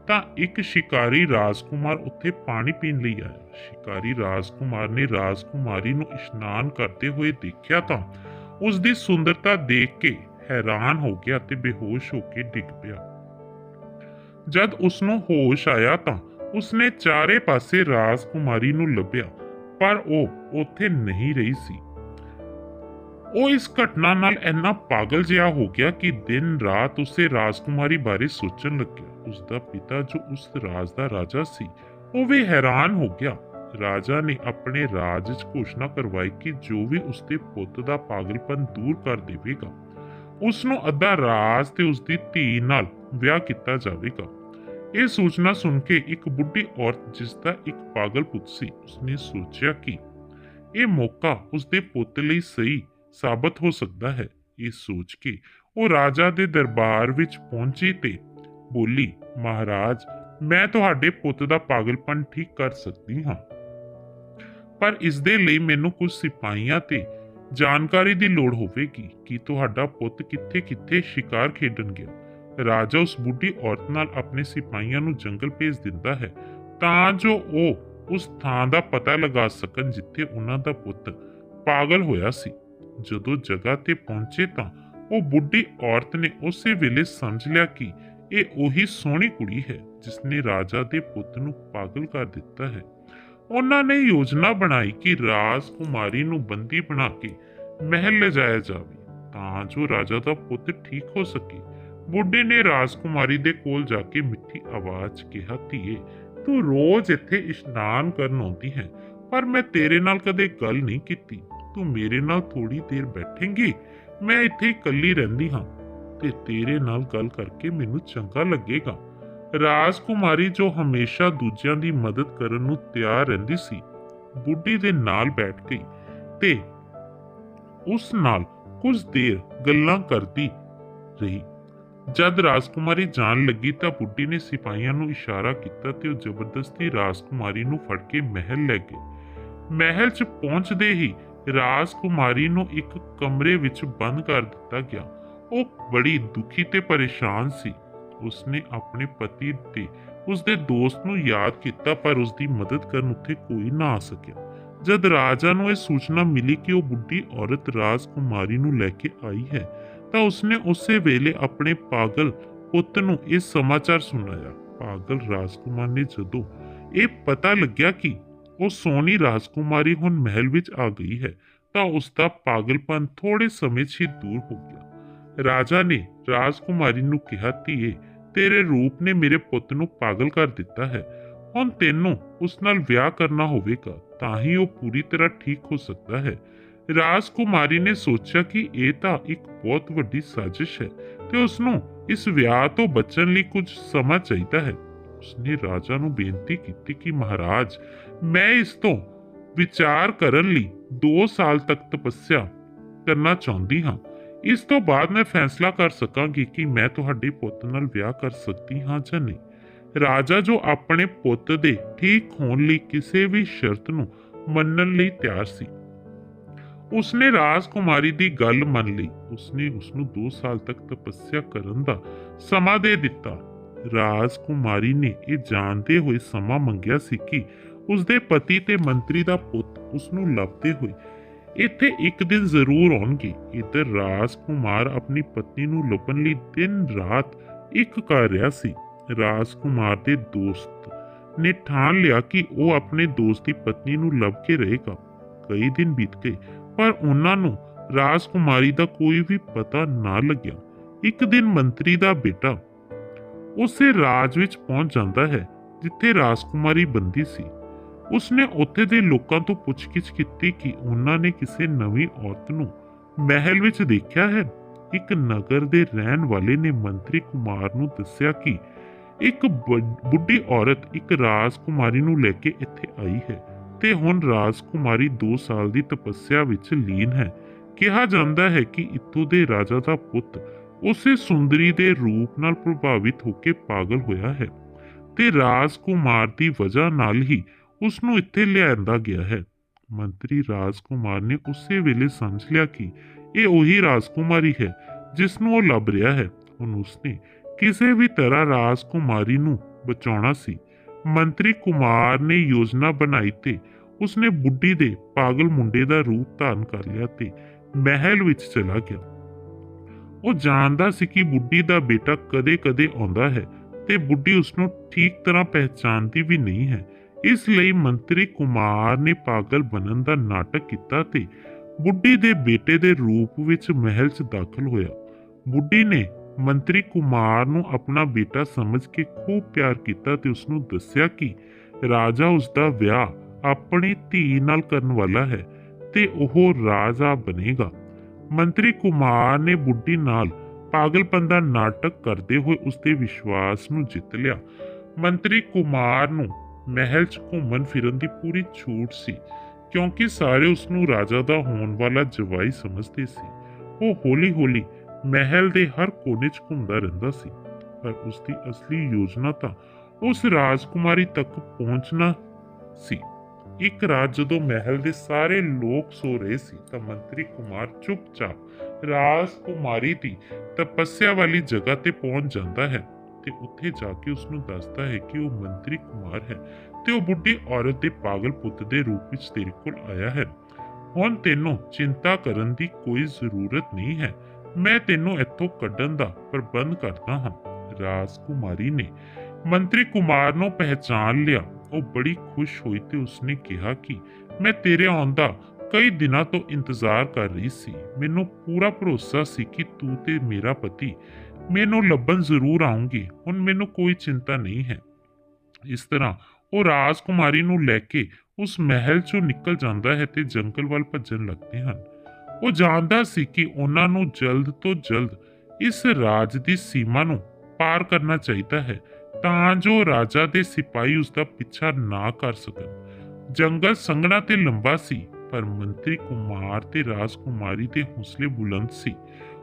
ਤਾਂ ਇੱਕ ਸ਼ਿਕਾਰੀ ਰਾਜਕੁਮਾਰ ਉੱਥੇ ਪਾਣੀ ਪੀਣ ਲਈ ਆਇਆ। ਸ਼ਿਕਾਰੀ ਰਾਜਕੁਮਾਰ ਨੇ ਰਾਜਕੁਮਾਰੀ ਨੂੰ ਇਸ਼ਨਾਨ ਕਰਦੇ ਹੋਏ ਦੇਖਿਆ ਤਾਂ ਉਸ ਦੀ ਸੁੰਦਰਤਾ ਦੇਖ ਕੇ ਹੈਰਾਨ ਹੋ ਗਿਆ ਤੇ ਬੇਹੋਸ਼ ਹੋ ਕੇ ਡਿੱਗ ਪਿਆ। ਜਦ ਉਸ ਨੂੰ ਹੋਸ਼ ਆਇਆ ਤਾਂ ਉਸਨੇ ਚਾਰੇ ਪਾਸੇ ਰਾਜਕੁਮਾਰੀ ਨੂੰ ਲੱਭਿਆ, ਪਰ ਉਹ ਉੱਥੇ ਨਹੀਂ ਰਹੀ ਸੀ। ਉਹ ਇਸ ਘਟਨਾ ਨਾਲ ਇੰਨਾ ਪਾਗਲ ਜਿਹਾ ਹੋ ਗਿਆ ਕਿ ਦਿਨ ਰਾਤ ਉਸੇ ਰਾਜਕੁਮਾਰੀ ਬਾਰੇ ਸੋਚਣ ਲੱਗਿਆ। ਉਸ ਦਾ ਪਿਤਾ ਜੋ ਉਸ ਰਾਜ ਦਾ ਰਾਜਾ ਸੀ, ਉਹ ਵੀ ਹੈਰਾਨ ਹੋ ਗਿਆ। ਰਾਜਾ ਨੇ ਆਪਣੇ ਰਾਜ 'ਚ ਘੋਸ਼ਣਾ ਕਰਵਾਈ ਕਿ ਜੋ ਵੀ ਉਸ ਦੇ ਪੁੱਤ ਦਾ ਪਾਗਲਪਨ ਦੂਰ ਕਰ ਦੇਵੇਗਾ ਉਸ ਨੂੰ ਅੱਧਾ ਰਾਜ ਤੇ ਉਸ ਦੀ ਧੀ ਨਾਲ ਵਿਆਹ ਕੀਤਾ ਜਾਵੇਗਾ। ਇਹ ਸੂਚਨਾ ਸੁਣ ਕੇ ਇੱਕ ਬੁੱਢੀ ਔਰਤ, ਜਿਸ ਦਾ ਇੱਕ ਪਾਗਲ ਪੁੱਤ ਸੀ, ਉਸਨੇ ਸੋਚਿਆ ਕਿ ਇਹ ਮੌਕਾ ਉਸ ਦੇ ਪੁੱਤ ਲਈ ਸਹੀ ਸਾਬਤ ਹੋ ਸਕਦਾ ਹੈ। ਇਹ ਸੋਚ ਕੇ ਉਹ ਰਾਜਾ ਦੇ ਦਰਬਾਰ ਵਿੱਚ ਪਹੁੰਚੀ ਤੇ ਬੋਲੀ, ਮਹਾਰਾਜ, ਮੈਂ ਤੁਹਾਡੇ ਪੁੱਤ ਦਾ ਪਾਗਲਪਨ ਠੀਕ ਕਰ ਸਕਦੀ ਹਾਂ। ਪਰ ਇਸ ਦੇ ਲਈ ਮੈਨੂੰ ਕੁਝ ਸਿਪਾਹੀਆਂ ਤੇ ਜਾਣਕਾਰੀ ਦੀ ਲੋੜ ਹੋਵੇਗੀ ਕਿ ਤੁਹਾਡਾ ਪੁੱਤ ਕਿੱਥੇ-ਕਿੱਥੇ ਸ਼ਿਕਾਰ ਖੇਡਣ ਗਿਆ ਰਾਜਾ ਉਸ ਬੁੱਢੀ ਔਰਤ ਨਾਲ ਆਪਣੇ ਸਿਪਾਹੀਆਂ ਨੂੰ ਜੰਗਲ ਭੇਜ ਦਿੰਦਾ ਹੈ ਤਾਂ ਜੋ ਉਹ ਉਸ ਥਾਂ ਦਾ ਪਤਾ ਲਗਾ ਸਕਣ ਜਿੱਥੇ ਉਹਨਾਂ ਦਾ ਪੁੱਤ ਪਾਗਲ ਹੋਇਆ ਸੀ। ਜਦੋਂ ਜਗ੍ਹਾ ਤੇ ਪਹੁੰਚੇ ਤਾਂ ਉਹ ਬੁੱਢੀ ਔਰਤ ਨੇ ਉਸੇ ਵੇਲੇ ਸਮਝ ਲਿਆ ਕਿ ਇਹ ਉਹੀ ਸੋਹਣੀ ਕੁੜੀ ਹੈ ਜਿਸ ਨੇ ਰਾਜਾ ਦੇ ਪੁੱਤ ਨੂੰ ਪਾਗਲ ਕਰ ਦਿੱਤਾ ਹੈ। ਉਹਨਾਂ ਨੇ ਯੋਜਨਾ ਬਣਾਈ ਕਿ ਰਾਜਕੁਮਾਰੀ ਨੂੰ ਬੰਦੀ ਬਣਾ ਕੇ ਮਹਿਲ ਲਿਜਾਇਆ ਜਾਵੇ ਤਾਂ ਜੋ ਰਾਜਾ ਦਾ ਪੁੱਤ ਠੀਕ ਹੋ ਸਕੇ। ਬੁੱਢੇ ਨੇ ਰਾਜਕੁਮਾਰੀ ਦੇ ਕੋਲ ਜਾ ਕੇ ਮਿੱਠੀ ਆਵਾਜ਼ 'ਚ ਕਿਹਾ, ਧੀਏ, ਤੂੰ ਰੋਜ਼ ਇੱਥੇ ਇਸ਼ਨਾਨ ਕਰਨ ਆਉਂਦੀ ਹੈ, ਪਰ ਮੈਂ ਤੇਰੇ ਨਾਲ ਕਦੇ ਗੱਲ ਨਹੀਂ ਕੀਤੀ। ਤੂੰ ਮੇਰੇ ਨਾਲ ਥੋੜੀ ਦੇਰ ਬੈਠੇਂਗੀ? ਮੈਂ ਇੱਥੇ ਇਕੱਲੀ ਰਹਿੰਦੀ ਹਾਂ ਤੇ ਤੇਰੇ ਨਾਲ ਗੱਲ ਕਰਕੇ ਮੈਨੂੰ ਚੰਗਾ ਲੱਗੇਗਾ। ਰਾਜਕੁਮਾਰੀ ਜੋ ਹਮੇਸ਼ਾ ਦੂਜਿਆਂ ਦੀ ਮਦਦ ਕਰਨ ਨੂੰ ਤਿਆਰ ਰਹਿੰਦੀ ਸੀ, ਬੁੱਢੀ ਦੇ ਨਾਲ ਬੈਠ ਗਈ ਤੇ ਉਸ ਨਾਲ ਕੁਝ ਦੇਰ ਗੱਲਾਂ ਕਰਦੀ ਰਹੀ। ਜਦ ਰਾਜਕੁਮਾਰੀ ਜਾਣ ਲੱਗੀ ਤਾਂ ਬੁੱਢੀ ਨੇ ਸਿਪਾਹੀਆਂ ਨੂੰ ਇਸ਼ਾਰਾ ਕੀਤਾ ਤੇ ਉਹ ਜ਼ਬਰਦਸਤੀ ਰਾਜਕੁਮਾਰੀ ਨੂੰ ਫੜ ਕੇ ਮਹਿਲ ਲੈ ਗਏ ਮਹਿਲ 'ਚ ਪਹੁੰਚਦੇ ਹੀ ਰਾਜਕੁਮਾਰੀ ਨੂੰ ਇੱਕ ਕਮਰੇ ਵਿੱਚ ਬੰਦ ਕਰ ਦਿੱਤਾ ਗਿਆ। ਉਹ ਬੜੀ ਦੁਖੀ ਤੇ ਪਰੇਸ਼ਾਨ ਸੀ। ਉਸਨੇ ਆਪਣੇ ਪਤੀ ਤੇ ਉਸਦੇ ਦੋਸਤ ਨੂੰ ਯਾਦ ਕੀਤਾ, ਪਰ ਉਸਦੀ ਮਦਦ ਕਰਨ ਉੱਥੇ ਕੋਈ ਨਾ ਆ ਸਕਿਆ। ਜਦ ਰਾਜਾ ਨੂੰ ਇਹ ਸੂਚਨਾ ਮਿਲੀ ਕਿ ਉਹ ਬੁੱਢੀ ਔਰਤ ਰਾਜਕੁਮਾਰੀ ਨੂੰ ਲੈ ਕੇ ਆਈ ਹੈ, ਤਾਂ ਉਸਨੇ ਉਸੇ ਵੇਲੇ ਆਪਣੇ ਪਾਗਲ ਪੁੱਤ ਨੂੰ ਇਹ ਸਮਾਚਾਰ ਸੁਣਾਇਆ। ਪਾਗਲ ਰਾਜਕੁਮਾਰ ਨੇ ਜਦੋਂ ਇਹ ਪਤਾ ਲੱਗਿਆ ਕਿ ਉਹ ਸੋਨੀ ਰਾਜਕੁਮਾਰੀ ਹੁਣ ਮਹਿਲ ਵਿੱਚ ਆ ਗਈ ਹੈ, ਤਾਂ ਉਸ ਦਾ ਪਾਗਲਪਨ ਥੋੜੇ ਸਮੇਂ 'ਚ ਹੀ ਦੂਰ ਹੋ ਗਿਆ। ਰਾਜਾ ਨੇ ਰਾਜਕੁਮਾਰੀ ਨੂੰ ਕਿਹਾ, ਧੀਏ, ਤੇਰੇ ਰੂਪ ਨੇ ਮੇਰੇ ਪੁੱਤ ਨੂੰ ਪਾਗਲ ਕਰ ਦਿੱਤਾ ਹੈ। ਹੁਣ ਤੈਨੂੰ ਉਸ ਨਾਲ ਵਿਆਹ ਕਰਨਾ ਹੋਵੇਗਾ, ਤਾਂ ਹੀ ਉਹ ਪੂਰੀ ਤਰ੍ਹਾਂ ਠੀਕ ਹੋ ਸਕਦਾ ਹੈ। ਰਾਜਕੁਮਾਰੀ ਨੇ ਸੋਚਿਆ ਕਿ ਇਹ ਤਾਂ ਇੱਕ ਬਹੁਤ ਵੱਡੀ ਸਾਜ਼ਿਸ਼ ਹੈ ਤੇ ਉਸ ਨੂੰ ਇਸ ਵਿਆਹ ਤੋਂ ਬਚਣ ਲਈ ਕੁਝ ਸਮਾਂ ਚਾਹੀਦਾ ਹੈ। ਉਸਨੇ ਰਾਜਾ ਨੂੰ ਬੇਨਤੀ ਕੀਤੀ ਕਿ ਮਹਾਰਾਜ ਮੈਂ ਇਸ ਤੋਂ ਵਿਚਾਰ ਕਰਨ ਲਈ 2 ਸਾਲ ਤੱਕ ਤਪੱਸਿਆ ਕਰਨਾ ਚਾਹੁੰਦੀ ਹਾਂ। ਇਸ ਤੋਂ ਬਾਅਦ ਮੈਂ ਫੈਸਲਾ ਕਰ ਸਕਾਂਗੀ ਕਿ ਮੈਂ ਤੁਹਾਡੇ ਪੁੱਤ ਨਾਲ ਵਿਆਹ ਕਰ ਸਕਦੀ ਹਾਂ ਜਾਂ ਨਹੀਂ। ਰਾਜਾ ਜੋ ਆਪਣੇ ਪੁੱਤ ਦੇ ਠੀਕ ਹੋਣ ਲਈ ਕਿਸੇ ਵੀ ਸ਼ਰਤ ਨੂੰ ਮੰਨਣ ਲਈ ਤਿਆਰ ਸੀ। ਉਸਨੇ ਰਾਜਕੁਮਾਰੀ ਦੀ ਗੱਲ ਮੰਨ ਲਈ। ਉਸਨੇ ਉਸ ਨੂੰ 2 ਸਾਲ ਤੱਕ ਤਪੱਸਿਆ ਕਰਨ ਦਾ ਸਮਾਂ ਦੇ ਦਿੱਤਾ। ਰਾਜਕੁਮਾਰੀ ਨੇ ਇਹ ਜਾਣਦੇ ਹੋਏ ਸਮਾਂ ਮੰਗਿਆ ਸੀ ਕਿ ਉਸਦੇ ਪਤੀ ਤੇ ਮੰਤਰੀ ਦਾ ਪੁੱਤ ਉਸ ਨੂੰ ਲੱਭਦੇ ਹੋਏ ਇੱਥੇ ਇੱਕ ਦਿਨ ਜ਼ਰੂਰ ਆਉਣਗੇ। ਇੱਧਰ ਰਾਜਕੁਮਾਰ ਆਪਣੀ ਪਤਨੀ ਨੂੰ ਲੱਭਣ ਲਈ ਦਿਨ ਰਾਤ ਇੱਕ ਕਰ ਰਿਹਾ ਸੀ। ਰਾਜਕੁਮਾਰ ਦੇ ਦੋਸਤ ਨੇ ਠਾਣ ਲਿਆ ਕਿ ਉਹ ਆਪਣੇ ਦੋਸਤ ਦੀ ਪਤਨੀ ਨੂੰ ਲੱਭ ਕੇ ਰਹੇਗਾ। ਕਈ ਦਿਨ ਬੀਤ ਗਏ, ਪਰ ਉਹਨਾਂ ਨੂੰ ਰਾਜਕੁਮਾਰੀ ਦਾ ਕੋਈ ਵੀ ਪਤਾ ਨਾ ਲੱਗਿਆ। ਇੱਕ ਦਿਨ ਮੰਤਰੀ ਦਾ ਬੇਟਾ ਉਸੇ ਰਾਜ ਵਿੱਚ ਪਹੁੰਚ ਜਾਂਦਾ ਹੈ, ਜਿੱਥੇ ਰਾਜਕੁਮਾਰੀ ਬੰਦੀ ਸੀ। ਉਸਨੇ ਉੱਥੇ ਦੇ ਲੋਕਾਂ ਤੋਂ ਪੁੱਛਗਿੱਛ ਕੀਤੀ ਕਿ ਉਹਨਾਂ ਨੇ ਕਿਸੇ ਨਵੀਂ ਔਰਤ ਨੂੰ ਮਹਿਲ ਵਿੱਚ ਦੇਖਿਆ ਹੈ। ਇੱਕ ਨਗਰ ਦੇ ਰਹਿਣ ਵਾਲੇ ਨੇ ਮੰਤਰੀ ਕੁਮਾਰ ਨੂੰ ਦੱਸਿਆ ਕਿ ਇੱਕ ਬੁੱਢੀ ਔਰਤ ਇੱਕ ਰਾਜਕੁਮਾਰੀ ਨੂੰ ਲੈ ਕੇ ਇੱਥੇ ਆਈ ਹੈ ਤੇ ਹੁਣ ਰਾਜਕੁਮਾਰੀ 2 ਸਾਲ ਦੀ ਤਪੱਸਿਆ ਵਿੱਚ ਲੀਨ ਹੈ। ਕਿਹਾ ਜਾਂਦਾ ਹੈ ਕਿ ਇੱਥੋਂ ਦੇ ਰਾਜਾ ਦਾ ਪੁੱਤ ਉਸੇ ਸੁੰਦਰੀ ਦੇ ਰੂਪ ਨਾਲ ਪ੍ਰਭਾਵਿਤ ਹੋ ਕੇ ਪਾਗਲ ਹੋਇਆ ਹੈ ਤੇ ਰਾਜਕੁਮਾਰ ਦੀ ਵਜ੍ਹਾ ਨਾਲ ਹੀ ਉਸ ਨੂੰ ਇੱਥੇ ਲਿਆਂਦਾ ਗਿਆ ਹੈ। ਮੰਤਰੀ ਰਾਜਕੁਮਾਰ ਨੇ ਉਸੇ ਵੇਲੇ ਸਮਝ ਲਿਆ ਕਿ ਇਹ ਉਹੀ ਰਾਜਕੁਮਾਰੀ ਹੈ ਜਿਸ ਨੂੰ ਉਹ ਲੱਭ ਰਿਹਾ ਹੈ। ਹੁਣ ਉਸਨੇ ਕਿਸੇ ਵੀ ਤਰ੍ਹਾਂ ਰਾਜਕੁਮਾਰੀ ਨੂੰ ਬਚਾਉਣਾ ਸੀ। ਮੰਤਰੀ ਕੁਮਾਰ ਨੇ ਯੋਜਨਾ ਬਣਾਈ ਤੇ ਉਸਨੇ ਬੁੱਢੀ ਦੇ ਪਾਗਲ ਮੁੰਡੇ ਦਾ ਰੂਪ ਧਾਰਨ ਕਰ ਲਿਆ ਤੇ ਮਹਿਲ ਵਿੱਚ ਚਲਾ ਗਿਆ। ਉਹ ਜਾਣਦਾ ਸੀ ਕਿ ਬੁੱਢੀ ਦਾ ਬੇਟਾ ਕਦੇ-ਕਦੇ ਆਉਂਦਾ ਹੈ ਤੇ ਬੁੱਢੀ ਉਸ ਨੂੰ ਠੀਕ ਤਰ੍ਹਾਂ ਪਹਿਚਾਨਦੀ ਵੀ ਨਹੀਂ ਹੈ। ਇਸ ਲਈ ਮੰਤਰੀ ਕੁਮਾਰ ਨੇ ਪਾਗਲ ਬਣਨ ਦਾ ਨਾਟਕ ਕੀਤਾ ਤੇ ਬੁੱਢੀ ਦੇ ਬੇਟੇ ਦੇ ਰੂਪ ਵਿੱਚ ਮਹਿਲ 'ਚ ਦਾਖਲ ਹੋਇਆ। ਬੁੱਢੀ ਨੇ ਮੰਤਰੀ ਕੁਮਾਰ ਨੂੰ ਆਪਣਾ ਬੇਟਾ ਸਮਝ ਕੇ ਖੂਬ ਪਿਆਰ ਕੀਤਾ ਤੇ ਉਸ ਨੂੰ ਦੱਸਿਆ ਕਿ ਰਾਜਾ ਉਸ ਦਾ ਵਿਆਹ ਆਪਣੀ ਧੀ ਨਾਲ ਕਰਨ ਵਾਲਾ ਹੈ ਤੇ ਉਹ ਰਾਜਾ ਬਣੇਗਾ। ਮੰਤਰੀ ਕੁਮਾਰ ਨੇ ਬੁੱਢੀ ਨਾਲ ਪਾਗਲਪਨ ਦਾ ਨਾਟਕ ਕਰਦੇ ਹੋਏ ਉਸ ਦੇ ਵਿਸ਼ਵਾਸ ਨੂੰ ਜਿੱਤ ਲਿਆ। ਮੰਤਰੀ ਕੁਮਾਰ ਨੂੰ ਮਹਿਲ 'ਚ ਘੁੰਮਣ ਫਿਰਨ ਦੀ ਪੂਰੀ ਛੂਟ ਸੀ, ਕਿਉਂਕਿ ਸਾਰੇ ਉਸ ਨੂੰ ਰਾਜਾ ਦਾ ਹੋਣ ਵਾਲਾ ਜਵਾਈ ਸਮਝਦੇ ਸੀ। ਉਹ ਹੌਲੀ-ਹੌਲੀ ਮਹਿਲ ਦੇ ਹਰ ਕੋਨੇ 'ਚ ਘੁੰਮਦਾ ਰਹਿੰਦਾ ਸੀ, ਪਰ ਉਸ ਦੀ ਅਸਲੀ ਯੋਜਨਾ ਤਾਂ ਉਸ ਰਾਜਕੁਮਾਰੀ ਤੱਕ ਪਹੁੰਚਣਾ ਸੀ। ਇੱਕ ਰਾਤ ਜਦੋਂ ਮਹਿਲ ਦੇ ਸਾਰੇ ਲੋਕ ਸੋ ਰਹੇ ਸੀ, ਤਾਂ ਮੰਤਰੀ ਕੁਮਾਰ ਚੁੱਪਚਾਪ ਰਾਜਕੁਮਾਰੀ ਦੀ ਤਪੱਸਿਆ ਵਾਲੀ ਜਗ੍ਹਾ ਤੇ ਪਹੁੰਚ ਜਾਂਦਾ ਹੈ। ਤੇ ਉੱਥੇ ਜਾ ਕੇ ਉਸ ਨੂੰ ਦੱਸਦਾ ਹੈ ਕਿ ਉਹ ਮੰਤਰੀ ਕੁਮਾਰ ਹੈ ਤੇ ਉਹ ਬੁੱਢੀ ਔਰਤ ਦੇ ਪਾਗਲ ਪੁੱਤ ਦੇ ਰੂਪ ਵਿੱਚ ਤੇਰੇ ਕੋਲ ਆਇਆ ਹੈ। ਹੁਣ ਤੈਨੂੰ ਚਿੰਤਾ ਕਰਨ ਦੀ ਕੋਈ ਜ਼ਰੂਰਤ ਨਹੀਂ ਹੈ। ਮੈਂ ਤੈਨੂੰ ਇੱਥੋਂ ਕੱਢਣ ਦਾ ਪ੍ਰਬੰਧ ਕਰਦਾ ਹਾਂ। ਰਾਜਕੁਮਾਰੀ ਨੇ ਮੰਤਰੀ ਕੁਮਾਰ ਨੂੰ ਪਹਿਚਾਨ ਲਿਆ। ਉਹ ਬੜੀ ਖੁਸ਼ ਹੋਈ ਤੇ ਉਸਨੇ ਕਿਹਾ ਕਿ ਮੈਂ ਤੇਰੇ ਆਉਣ ਦਾ ਕਈ ਦਿਨਾਂ ਤੋਂ ਇੰਤਜ਼ਾਰ ਕਰ ਰਹੀ ਸੀ। ਮੈਨੂੰ ਪੂਰਾ ਭਰੋਸਾ ਸੀ ਕਿ ਤੂੰ ਤੇ ਮੇਰਾ ਪਤੀ ਮੈਨੂੰ ਲੱਭਣ ਜ਼ਰੂਰ ਆਉਂਗੇ ਹੁਣ ਮੈਨੂੰ ਕੋਈ ਚਿੰਤਾ ਨਹੀਂ ਹੈ। ਇਸ ਤਰ੍ਹਾਂ ਉਹ ਰਾਜਕੁਮਾਰੀ ਨੂੰ ਲੈ ਕੇ ਉਸ ਮਹਿਲ ਚੋਂ ਨਿਕਲ ਜਾਂਦਾ ਹੈ ਤੇ ਜੰਗਲ ਵੱਲ ਭੱਜਣ ਲੱਗਦੇ ਹਨ। ਉਹ ਜਾਣਦਾ ਸੀ ਕਿ ਉਹਨਾਂ ਨੂੰ ਜਲਦ ਤੋਂ ਜਲਦ ਇਸ ਰਾਜ ਦੀ ਸੀਮਾ ਨੂੰ ਪਾਰ ਕਰਨਾ ਚਾਹੀਦਾ ਹੈ, ਤਾਂ ਜੋ ਰਾਜਾ ਦੇ ਸਿਪਾਹੀ ਉਸ ਦਾ ਪਿੱਛਾ ਨਾ ਕਰ ਸਕਣ। ਜੰਗਲ ਸੰਘਣਾ ਤੇ ਲੰਬਾ ਸੀ, ਪਰ ਮੰਤਰੀ ਕੁਮਾਰ ਤੇ ਰਾਜਕੁਮਾਰੀ ਦੇ ਹੌਸਲੇ ਬੁਲੰਦ ਸੀ।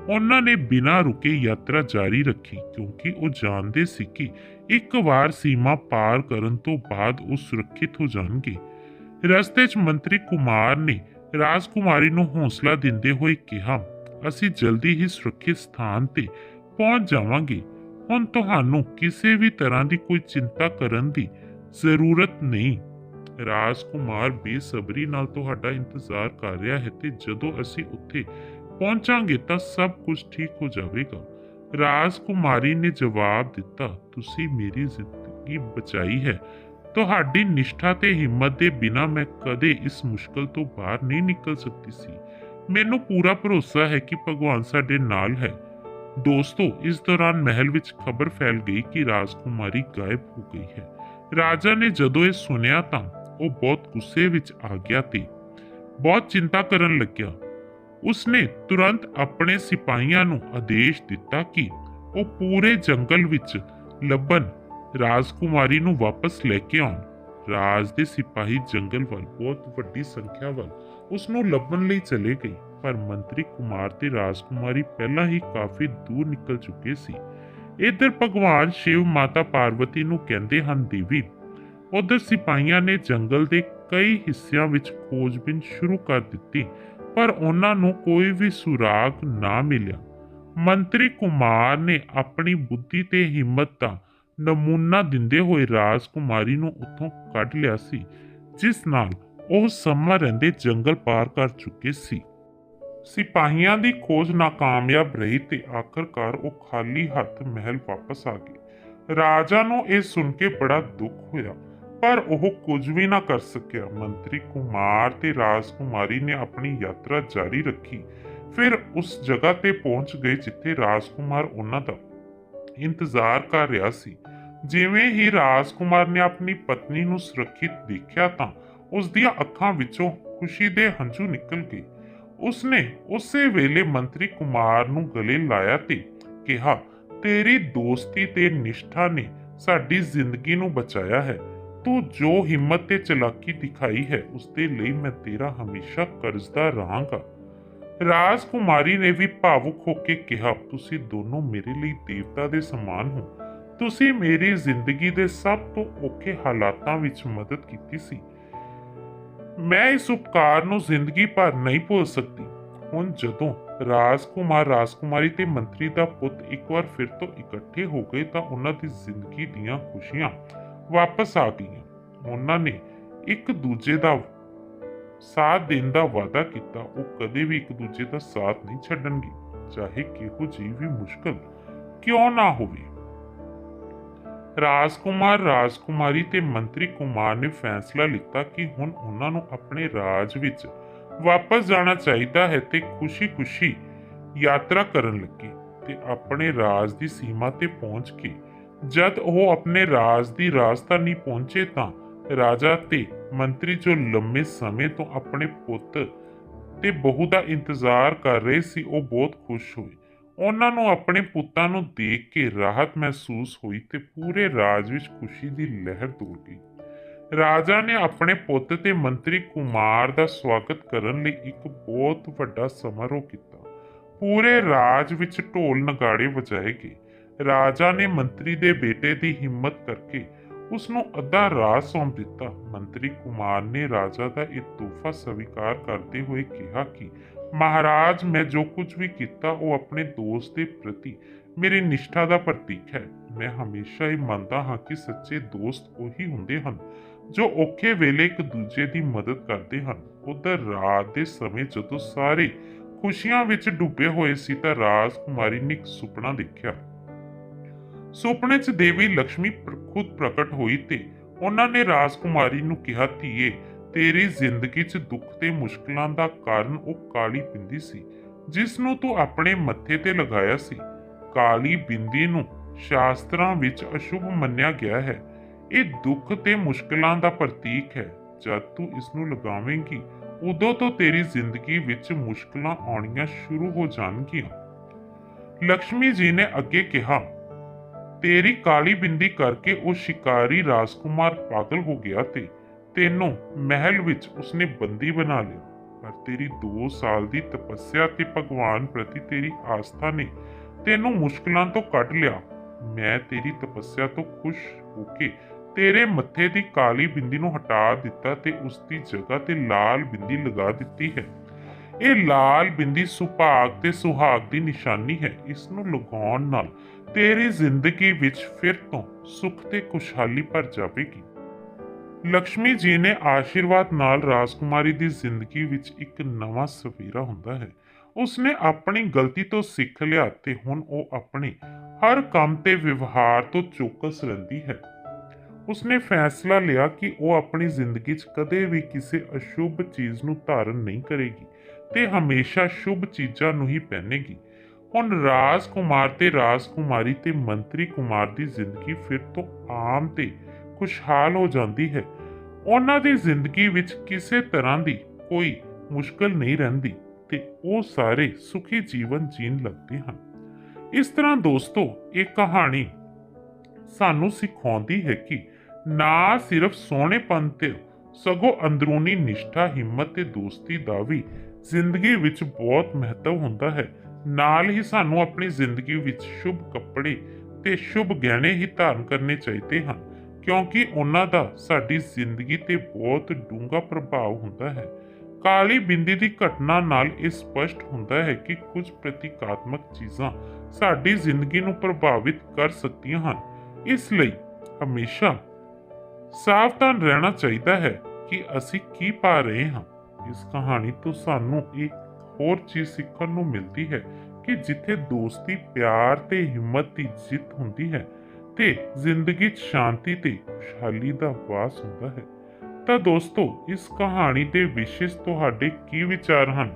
ਉਹਨਾਂ ਨੇ ਬਿਨਾਂ ਰੁਕੇ ਯਾਤਰਾ ਜਾਰੀ ਰੱਖੀ ਕਿਉਂਕਿ ਉਹ ਜਾਣਦੇ ਸੀ ਕਿ ਇੱਕ ਵਾਰ ਸੀਮਾ ਪਾਰ ਕਰਨ ਤੋਂ ਬਾਅਦ ਉਹ ਸੁਰੱਖਿਅਤ ਹੋ ਜਾਣਗੇ। ਰਸਤੇ 'ਚ ਮੰਤਰੀ ਕੁਮਾਰ ਨੇ ਰਾਜਕੁਮਾਰੀ ਨੂੰ ਹੌਸਲਾ ਦਿੰਦੇ ਹੋਏ ਕਿਹਾ, ਅਸੀਂ ਜਲਦੀ ਹੀ ਸੁਰੱਖਿਅਤ ਸਥਾਨ ਤੇ ਪਹੁੰਚ ਜਾਵਾਂਗੇ। ਹੁਣ ਤੁਹਾਨੂੰ ਕਿਸੇ ਵੀ ਤਰ੍ਹਾਂ ਦੀ ਕੋਈ ਚਿੰਤਾ ਕਰਨ ਦੀ ਜ਼ਰੂਰਤ ਨਹੀਂ। ਰਾਜਕੁਮਾਰ ਬੇਸਬਰੀ ਨਾਲ ਤੁਹਾਡਾ ਇੰਤਜ਼ਾਰ ਕਰ ਰਿਹਾ ਹੈ ਤੇ ਜਦੋਂ ਅਸੀਂ ਉੱਥੇ ਪਹੁੰਚਾਂਗੇ ਤਾਂ ਸਭ ਕੁਝ ਠੀਕ ਹੋ ਜਾਵੇਗਾ ਰਾਜਕੁਮਾਰੀ ਨੇ ਜਵਾਬ ਦਿੱਤਾ ਤੁਸੀਂ ਮੇਰੀ ਜ਼ਿੰਦਗੀ ਬਚਾਈ ਹੈ ਤੁਹਾਡੀ ਨਿਸ਼ਠਾ ਤੇ ਹਿੰਮਤ ਦੇ ਬਿਨਾ ਮੈਂ ਕਦੇ ਇਸ ਮੁਸ਼ਕਲ ਤੋਂ ਬਾਹਰ ਨਹੀਂ ਨਿਕਲ ਸਕਦੀ ਸੀ ਮੈਨੂੰ ਪੂਰਾ ਭਰੋਸਾ ਹੈ ਕਿ ਭਗਵਾਨ ਸਾਡੇ ਨਾਲ ਹੈ ਦੋਸਤੋ ਇਸ ਦੌਰਾਨ ਮਹਿਲ ਵਿੱਚ ਖਬਰ ਫੈਲ ਗਈ ਕਿ ਰਾਜਕੁਮਾਰੀ ਗਾਇਬ ਹੋ ਗਈ ਹੈ ਰਾਜਾ ਨੇ ਜਦੋਂ ਇਹ ਸੁਨਿਆ ਤਾਂ ਉਹ ਬਹੁਤ ਗੁੱਸੇ ਵਿੱਚ ਆ ਗਿਆ ਤੇ ਬਹੁਤ ਚਿੰਤਾ ਕਰਨ ਲੱਗਿਆ ਉਸਨੇ ਤੁਰੰਤ ਆਪਣੇ ਸਿਪਾਹੀਆਂ ਨੂੰ ਆਦੇਸ਼ ਦਿੱਤਾ ਕਿ ਉਹ ਪੂਰੇ ਜੰਗਲ ਵਿੱਚ ਲੱਭਣ ਰਾਜਕੁਮਾਰੀ ਨੂੰ ਵਾਪਸ ਲੈ ਕੇ ਆਉਣ। ਰਾਜ ਦੇ ਸਿਪਾਹੀ ਜੰਗਲ ਵੱਲ ਬਹੁਤ ਵੱਡੀ ਸੰਖਿਆ ਵੱਲ ਉਸ ਨੂੰ ਲੱਭਣ ਲਈ ਚਲੇ ਗਏ, ਪਰ ਮੰਤਰੀ ਕੁਮਾਰ ਤੇ ਰਾਜਕੁਮਾਰੀ ਪਹਿਲਾਂ ਹੀ ਕਾਫੀ ਦੂਰ ਨਿਕਲ ਚੁੱਕੇ ਸੀ। ਇਧਰ ਭਗਵਾਨ ਸ਼ਿਵ ਮਾਤਾ ਪਾਰਵਤੀ ਨੂੰ ਕਹਿੰਦੇ ਹਨ, ਦੇਵੀ, ਉਧਰ ਸਿਪਾਹੀਆਂ ਨੇ ਜੰਗਲ ਦੇ ਕਈ ਹਿੱਸਿਆਂ ਵਿੱਚ ਖੋਜਬੀਨ ਸ਼ੁਰੂ ਕਰ ਦਿੱਤੀ। ਪਰ ਉਹਨਾਂ ਨੂੰ ਕੋਈ ਵੀ ਸੁਰਾਗ ਨਾ ਮਿਲਿਆ। ਮੰਤਰੀ ਕੁਮਾਰ ਨੇ ਆਪਣੀ ਬੁੱਧੀ ਤੇ ਹਿੰਮਤ ਦਾ ਨਮੂਨਾ ਦਿੰਦੇ ਹੋਏ ਰਾਜਕੁਮਾਰੀ ਨੂੰ ਉੱਥੋਂ ਕੱਢ ਲਿਆ ਸੀ, ਜਿਸ ਨਾਲ ਉਹ ਸਮਾਂ ਰਹਿੰਦੇ ਜੰਗਲ ਪਾਰ ਕਰ ਚੁੱਕੇ ਸੀ। ਸਿਪਾਹੀਆਂ ਦੀ ਖੋਜ ਨਾਕਾਮਯਾਬ ਰਹੀ ਤੇ ਆਖਰਕਾਰ ਉਹ ਖਾਲੀ ਹੱਥ ਮਹਿਲ ਵਾਪਸ ਆ ਗਏ। ਰਾਜਾ ਨੂੰ ਇਹ ਸੁਣ ਕੇ ਬੜਾ ਦੁੱਖ ਹੋਇਆ ਪਰ ਉਹ ਕੁਝ ਵੀ ਨਾ ਕਰ ਸਕਿਆ। ਮੰਤਰੀ ਕੁਮਾਰ ਤੇ ਰਾਜਕੁਮਾਰੀ ਨੇ ਆਪਣੀ ਯਾਤਰਾ ਜਾਰੀ ਰੱਖੀ। ਫਿਰ ਉਸ ਜਗ੍ਹਾ ਤੇ ਪਹੁੰਚ ਗਏ ਜਿੱਥੇ ਰਾਜਕੁਮਾਰ ਉਹਨਾਂ ਦਾ ਇੰਤਜ਼ਾਰ ਕਰ ਰਿਹਾ ਸੀ। ਜਿਵੇਂ ਹੀ ਰਾਜਕੁਮਾਰ ਨੇ ਆਪਣੀ ਪਤਨੀ ਨੂੰ ਸੁਰੱਖਿਅਤ ਦੇਖਿਆ ਤਾਂ ਉਸ ਦੀਆਂ ਅੱਖਾਂ ਵਿੱਚੋਂ ਖੁਸ਼ੀ ਦੇ ਹੰਝੂ ਨਿਕਲ ਗਏ। ਉਸਨੇ ਉਸੇ ਵੇਲੇ ਮੰਤਰੀ ਕੁਮਾਰ ਨੂੰ ਗਲੇ ਲਾਇਆ ਤੇ ਕਿਹਾ, ਤੇਰੀ ਦੋਸਤੀ ਤੇ ਨਿਸ਼ਠਾ ਨੇ ਸਾਡੀ ਜ਼ਿੰਦਗੀ ਨੂੰ ਬਚਾਇਆ ਹੈ। ਤੂੰ ਜੋ ਹਿੰਮਤ ਤੇ ਚਲਾਕੀ ਦਿਖਾਈ ਹੈ ਉਸ ਦੇ ਲਈ ਮੈਂ ਤੇਰਾ ਹਮੇਸ਼ਾ ਕਰਜ਼ਦਾ ਰਹਾਂਗਾ ਰਾਜਕੁਮਾਰੀ ਨੇ ਵੀ ਭਾਵੁਕ ਹੋ ਕੇ ਕਿਹਾ, ਤੁਸੀਂ ਦੋਨੋਂ ਮੇਰੇ ਲਈ ਦੇਵਤਾ ਦੇ ਸਮਾਨ ਹੋ। ਤੁਸੀਂ ਮੇਰੀ ਜ਼ਿੰਦਗੀ ਦੇ ਸਭ ਤੋਂ ਔਖੇ ਹਾਲਾਤਾਂ ਵਿੱਚ ਮਦਦ ਕੀਤੀ ਸੀ। ਮੈਂ ਇਸ ਉਪਕਾਰ ਨੂੰ ਜ਼ਿੰਦਗੀ ਭਰ ਨਹੀਂ ਭੁੱਲ ਸਕਦੀ। ਹੁਣ ਜਦੋਂ ਰਾਜਕੁਮਾਰ, ਰਾਜਕੁਮਾਰੀ ਤੇ ਮੰਤਰੀ ਦਾ ਪੁੱਤ ਇੱਕ ਵਾਰ ਫਿਰ ਤੋਂ ਇਕੱਠੇ ਹੋ ਗਏ, ਤਾਂ ਉਹਨਾਂ ਦੀ ਜ਼ਿੰਦਗੀ ਦੀਆਂ ਖੁਸ਼ੀਆਂ ਵਾਪਸ ਆ ਗਈਆਂ। ਉਹਨਾਂ ਨੇ ਇੱਕ ਦੂਜੇ ਦਾ ਸਾਥ ਦੇਣ ਦਾ ਵਾਅਦਾ ਕੀਤਾ। ਉਹ ਕਦੇ ਵੀ ਇੱਕ ਦੂਜੇ ਦਾ ਸਾਥ ਨਹੀਂ ਛੱਡਣਗੇ। ਚਾਹੇ ਕਿਹੋ ਜਿਹੀ ਵੀ ਮੁਸ਼ਕਲ ਕਿਉਂ ਨਾ ਹੋਵੇ। ਰਾਜਕੁਮਾਰ, ਰਾਜਕੁਮਾਰੀ ਤੇ ਮੰਤਰੀ ਕੁਮਾਰ ਨੇ ਫੈਸਲਾ ਲਿੱਤਾ ਕਿ ਹੁਣ ਉਹਨਾਂ ਨੂੰ ਆਪਣੇ ਰਾਜ ਵਿੱਚ ਵਾਪਸ ਜਾਣਾ ਚਾਹੀਦਾ ਹੈ ਤੇ ਖੁਸ਼ੀ-ਖੁਸ਼ੀ ਯਾਤਰਾ ਕਰਨ ਲੱਗੇ ਤੇ ਆਪਣੇ ਰਾਜ ਦੀ ਸੀਮਾ ਤੇ ਪਹੁੰਚ ਕੇ ਜਦ ਉਹ ਆਪਣੇ ਰਾਜ ਦੀ ਰਾਜਧਾਨੀ ਪਹੁੰਚੇ ਤਾਂ ਰਾਜਾ ਤੇ ਮੰਤਰੀ ਜੋ ਲੰਮੇ ਸਮੇਂ ਤੋਂ ਆਪਣੇ ਪੁੱਤ ਤੇ ਬਹੂ ਦਾ ਇੰਤਜ਼ਾਰ ਕਰ ਰਹੇ ਸੀ, ਉਹ ਬਹੁਤ ਖੁਸ਼ ਹੋਏ। ਉਹਨਾਂ ਨੂੰ ਆਪਣੇ ਪੁੱਤਾਂ ਨੂੰ ਦੇਖ ਕੇ ਰਾਹਤ ਮਹਿਸੂਸ ਹੋਈ ਤੇ ਪੂਰੇ ਰਾਜ ਵਿੱਚ ਖੁਸ਼ੀ ਦੀ ਲਹਿਰ ਦੌੜ ਗਈ। ਰਾਜਾ ਨੇ ਆਪਣੇ ਪੁੱਤ ਤੇ ਮੰਤਰੀ ਕੁਮਾਰ ਦਾ ਸਵਾਗਤ ਕਰਨ ਲਈ ਇੱਕ ਬਹੁਤ ਵੱਡਾ ਸਮਾਰੋਹ ਕੀਤਾ। ਪੂਰੇ ਰਾਜ ਵਿੱਚ ਢੋਲ ਨਗਾੜੇ ਵਜਾਏ ਗਏ। ਰਾਜਾ ਨੇ ਮੰਤਰੀ ਦੇ ਬੇਟੇ ਦੀ ਹਿੰਮਤ ਕਰਕੇ ਉਸ ਨੂੰ ਅੱਧਾ ਰਾਜ ਸੌਂਪ ਦਿੱਤਾ। ਮੰਤਰੀ ਕੁਮਾਰ ਨੇ ਰਾਜਾ ਦਾ ਇਹ ਤੋਹਫਾ ਸਵੀਕਾਰ ਕਰਦੇ ਹੋਏ ਕਿਹਾ ਕਿ, ਮਹਾਰਾਜ, ਮੈਂ ਜੋ ਕੁਝ ਵੀ ਕੀਤਾ, ਉਹ ਆਪਣੇ ਦੋਸਤ ਦੇ ਪ੍ਰਤੀ ਮੇਰੀ ਨਿਸ਼ਠਾ ਦਾ ਪ੍ਰਤੀਕ ਹੈ। ਮੈਂ ਹਮੇਸ਼ਾ ਇਹ ਮੰਨਦਾ ਹਾਂ ਕਿ ਸੱਚੇ ਦੋਸਤ ਉਹੀ ਹੁੰਦੇ ਹਨ, ਜੋ ਔਖੇ ਵੇਲੇ ਇੱਕ ਦੂਜੇ ਦੀ ਮਦਦ ਕਰਦੇ ਹਨ। ਉਧਰ ਰਾਤ ਦੇ ਸਮੇਂ ਜਦੋਂ ਸਾਰੇ ਖੁਸ਼ੀਆਂ ਵਿੱਚ ਡੁੱਬੇ ਹੋਏ ਸੀ ਤਾਂ ਰਾਜਕੁਮਾਰੀ ਨੇ ਇੱਕ ਸੁਪਨਾ ਦੇਖਿਆ। ਸੁਪਨੇ 'ਚ ਦੇਵੀ ਲక్ష్ਮੀ ਖੁਦ ਪ੍ਰਗਟ ਹੋਈ ਤੇ ਉਹਨਾਂ ਨੇ ਰਾਜਕੁਮਾਰੀ ਨੂੰ ਕਿਹਾ, ਧੀਏ, ਤੇਰੀ ਜ਼ਿੰਦਗੀ 'ਚ ਦੁੱਖ ਤੇ ਮੁਸ਼ਕਲਾਂ ਦਾ ਕਾਰਨ ਉਹ ਕਾਲੀ ਬਿੰਦੀ ਸੀ, ਜਿਸ ਨੂੰ ਤੂੰ ਆਪਣੇ ਮੱਥੇ ਤੇ ਲਗਾਇਆ ਸੀ। ਕਾਲੀ ਬਿੰਦੀ ਨੂੰ ਸ਼ਾਸਤਰਾਂ ਵਿੱਚ ਅਸ਼ੁਭ ਮੰਨਿਆ ਗਿਆ ਹੈ। ਇਹ ਦੁੱਖ ਤੇ ਮੁਸ਼ਕਲਾਂ ਦਾ ਪ੍ਰਤੀਕ ਹੈ। ਜਦ ਤੂੰ ਇਸ ਨੂੰ ਲਗਾਵੇਂਗੀ, ਉਦੋਂ ਤੋਂ ਤੇਰੀ ਜ਼ਿੰਦਗੀ ਵਿੱਚ ਮੁਸ਼ਕਲਾਂ ਆਉਣੀਆਂ ਸ਼ੁਰੂ ਹੋ ਜਾਣਗੀਆਂ ਲక్ష్ਮੀ ਜੀ ਨੇ ਅੱਗੇ ਕਿਹਾ ਤੇਰੀ ਕਾਲੀ ਬਿੰਦੀ ਕਰਕੇ ਉਹ ਸ਼ਿਕਾਰੀ ਰਾਜਕੁਮਾਰ ਪਾਗਲ ਹੋ ਗਿਆ ਤੇ ਤੈਨੂੰ ਮਹਿਲ ਵਿੱਚ ਉਸਨੇ ਬੰਦੀ ਬਣਾ ਲਿਆ। ਪਰ ਤੇਰੀ 2 ਸਾਲ ਦੀ ਤਪੱਸਿਆ ਤੇ ਭਗਵਾਨ ਪ੍ਰਤੀ ਤੇਰੀ ਆਸਥਾ ਨੇ ਤੈਨੂੰ ਮੁਸ਼ਕਲਾਂ ਤੋਂ ਕੱਢ ਲਿਆ। ਮੈਂ ਤੇਰੀ ਤਪੱਸਿਆ ਤੋਂ ਖੁਸ਼ ਹੋ ਕੇ ਤੇਰੇ ਮੱਥੇ ਦੀ ਕਾਲੀ ਬਿੰਦੀ ਨੂੰ ਹਟਾ ਦਿੱਤਾ ਤੇ ਉਸ ਦੀ ਜਗ੍ਹਾ ਤੇ ਲਾਲ ਬਿੰਦੀ ਲਗਾ ਦਿੱਤੀ ਹੈ। ਇਹ ਲਾਲ ਬਿੰਦੀ ਸੁਭਾਗ ਤੇ ਸੁਹਾਗ ਦੀ ਨਿਸ਼ਾਨੀ ਹੈ। ਇਸ ਨੂੰ ਲਗਾਉਣ ਨਾਲ ਤੇਰੀ ਜ਼ਿੰਦਗੀ ਵਿੱਚ ਫਿਰ ਤੋਂ ਸੁੱਖ ਤੇ ਖੁਸ਼ਹਾਲੀ ਭਰ ਜਾਵੇਗੀ। ਲక్ష్ਮੀ ਜੀ ਨੇ ਆਸ਼ੀਰਵਾਦ ਨਾਲ ਰਾਜਕੁਮਾਰੀ ਦੀ ਜ਼ਿੰਦਗੀ ਵਿੱਚ ਇੱਕ ਨਵਾਂ ਸਵੇਰਾ ਹੁੰਦਾ ਹੈ। ਉਸਨੇ ਆਪਣੀ ਗਲਤੀ ਤੋਂ ਸਿੱਖ ਲਿਆ ਤੇ ਹੁਣ ਉਹ ਆਪਣੇ ਹਰ ਕੰਮ ਤੇ ਵਿਵਹਾਰ ਤੋਂ ਚੌਕਸ ਰਹਿੰਦੀ ਹੈ। ਉਸਨੇ ਫੈਸਲਾ ਲਿਆ ਕਿ ਉਹ ਆਪਣੀ ਜ਼ਿੰਦਗੀ 'ਚ ਕਦੇ ਵੀ ਕਿਸੇ ਅਸ਼ੁਭ ਚੀਜ਼ ਨੂੰ ਧਾਰਨ ਨਹੀਂ ਕਰੇਗੀ ਤੇ ਹਮੇਸ਼ਾ ਸ਼ੁਭ ਚੀਜ਼ਾਂ ਨੂੰ ਹੀ ਪਹਿਨੇਗੀ। ਹੁਣ ਰਾਜਕੁਮਾਰ ਤੇ ਰਾਜਕੁਮਾਰੀ ਤੇ ਮੰਤਰੀ ਕੁਮਾਰ ਦੀ ਜ਼ਿੰਦਗੀ ਫਿਰ ਤੋਂ ਆਮ ਤੇ ਖੁਸ਼ਹਾਲ ਹੋ ਜਾਂਦੀ ਹੈ। ਉਹਨਾਂ ਦੀ ਜ਼ਿੰਦਗੀ ਵਿੱਚ ਕਿਸੇ ਤਰ੍ਹਾਂ ਦੀ ਕੋਈ ਮੁਸ਼ਕਲ ਨਹੀਂ ਰਹਿੰਦੀ ਤੇ ਉਹ ਸਾਰੇ ਸੁਖੀ ਜੀਵਨ ਜੀਣ ਲੱਗਦੇ ਹਨ। ਇਸ ਤਰ੍ਹਾਂ ਦੋਸਤੋ, ਇਹ ਕਹਾਣੀ ਸਾਨੂੰ ਸਿਖਾਉਂਦੀ ਹੈ ਕਿ ਨਾ ਸਿਰਫ ਸੋਹਣੇਪਨ ਤੇ ਸਗੋਂ ਅੰਦਰੂਨੀ ਨਿਸ਼ਠਾ, ਹਿੰਮਤ ਤੇ ਦੋਸਤੀ ਦਾ ਵੀ ਜ਼ਿੰਦਗੀ ਵਿੱਚ ਬਹੁਤ ਮਹੱਤਵ ਹੁੰਦਾ ਹੈ। ਨਾਲ ਹੀ ਸਾਨੂੰ ਆਪਣੀ ਜ਼ਿੰਦਗੀ ਵਿੱਚ ਸ਼ੁਭ ਕੱਪੜੇ ਤੇ ਸ਼ੁਭ ਗਹਿਣੇ ਹੀ ਧਾਰਨ ਕਰਨੇ ਚਾਹੀਦੇ ਹਨ, ਕਿਉਂਕਿ ਉਹਨਾਂ ਦਾ ਸਾਡੀ ਜ਼ਿੰਦਗੀ ਤੇ ਬਹੁਤ ਡੂੰਘਾ ਪ੍ਰਭਾਵ ਹੁੰਦਾ ਹੈ। ਕਾਲੀ ਬਿੰਦੀ ਦੀ ਘਟਨਾ ਨਾਲ ਇਹ ਸਪਸ਼ਟ ਹੁੰਦਾ ਹੈ ਕਿ ਕੁਝ ਪ੍ਰਤੀਕਾਤਮਕ ਚੀਜ਼ਾਂ ਸਾਡੀ ਜ਼ਿੰਦਗੀ ਨੂੰ ਪ੍ਰਭਾਵਿਤ ਕਰ ਸਕਦੀਆਂ ਹਨ। ਇਸ ਲਈ ਹਮੇਸ਼ਾ ਸਾਵਧਾਨ ਰਹਿਣਾ ਚਾਹੀਦਾ ਹੈ ਕਿ ਅਸੀਂ ਕੀ ਪਾ ਰਹੇ ਹਾਂ। ਇਸ ਕਹਾਣੀ ਤੋਂ ਸਾਨੂੰ ਇਹ ਹੋਰ ਚੀਜ਼ ਸਿੱਖਣ ਨੂੰ ਮਿਲਦੀ ਹੈ ਕਿ ਜਿੱਥੇ ਦੋਸਤੀ ਪਿਆਰ ਤੇ ਹਿੰਮਤ ਦੀ ਜਿੱਤ ਹੁੰਦੀ ਹੈ ਤੇ ਜ਼ਿੰਦਗੀ 'ਚ ਸ਼ਾਂਤੀ ਤੇ ਖੁਸ਼ਹਾਲੀ ਦਾ ਵਾਸ ਹੁੰਦਾ ਹੈ ਤਾਂ ਦੋਸਤੋ ਇਸ ਕਹਾਣੀ ਦੇ ਵਿਸ਼ੇਸ਼ ਤੁਹਾਡੇ ਕੀ ਵਿਚਾਰ ਹਨ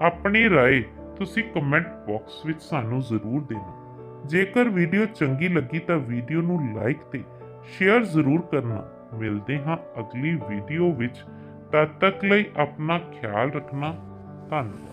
ਆਪਣੀ رائے ਤੁਸੀਂ ਕਮੈਂਟ ਬਾਕਸ ਵਿੱਚ ਸਾਨੂੰ ਜ਼ਰੂਰ ਦੇਣਾ ਜੇਕਰ ਵੀਡੀਓ ਚੰਗੀ ਲੱਗੀ ਤਾਂ ਵੀਡੀਓ ਨੂੰ ਲਾਈਕ ਤੇ ਸ਼ੇਅਰ ਜ਼ਰੂਰ ਕਰਨਾ ਮਿਲਦੇ ਹਾਂ ਅਗਲੀ ਵੀਡੀਓ ਵਿੱਚ ਤਦ ਤੱਕ ਲਈ ਆਪਣਾ ਖਿਆਲ ਰੱਖਣਾ ਧੰਨਵਾਦ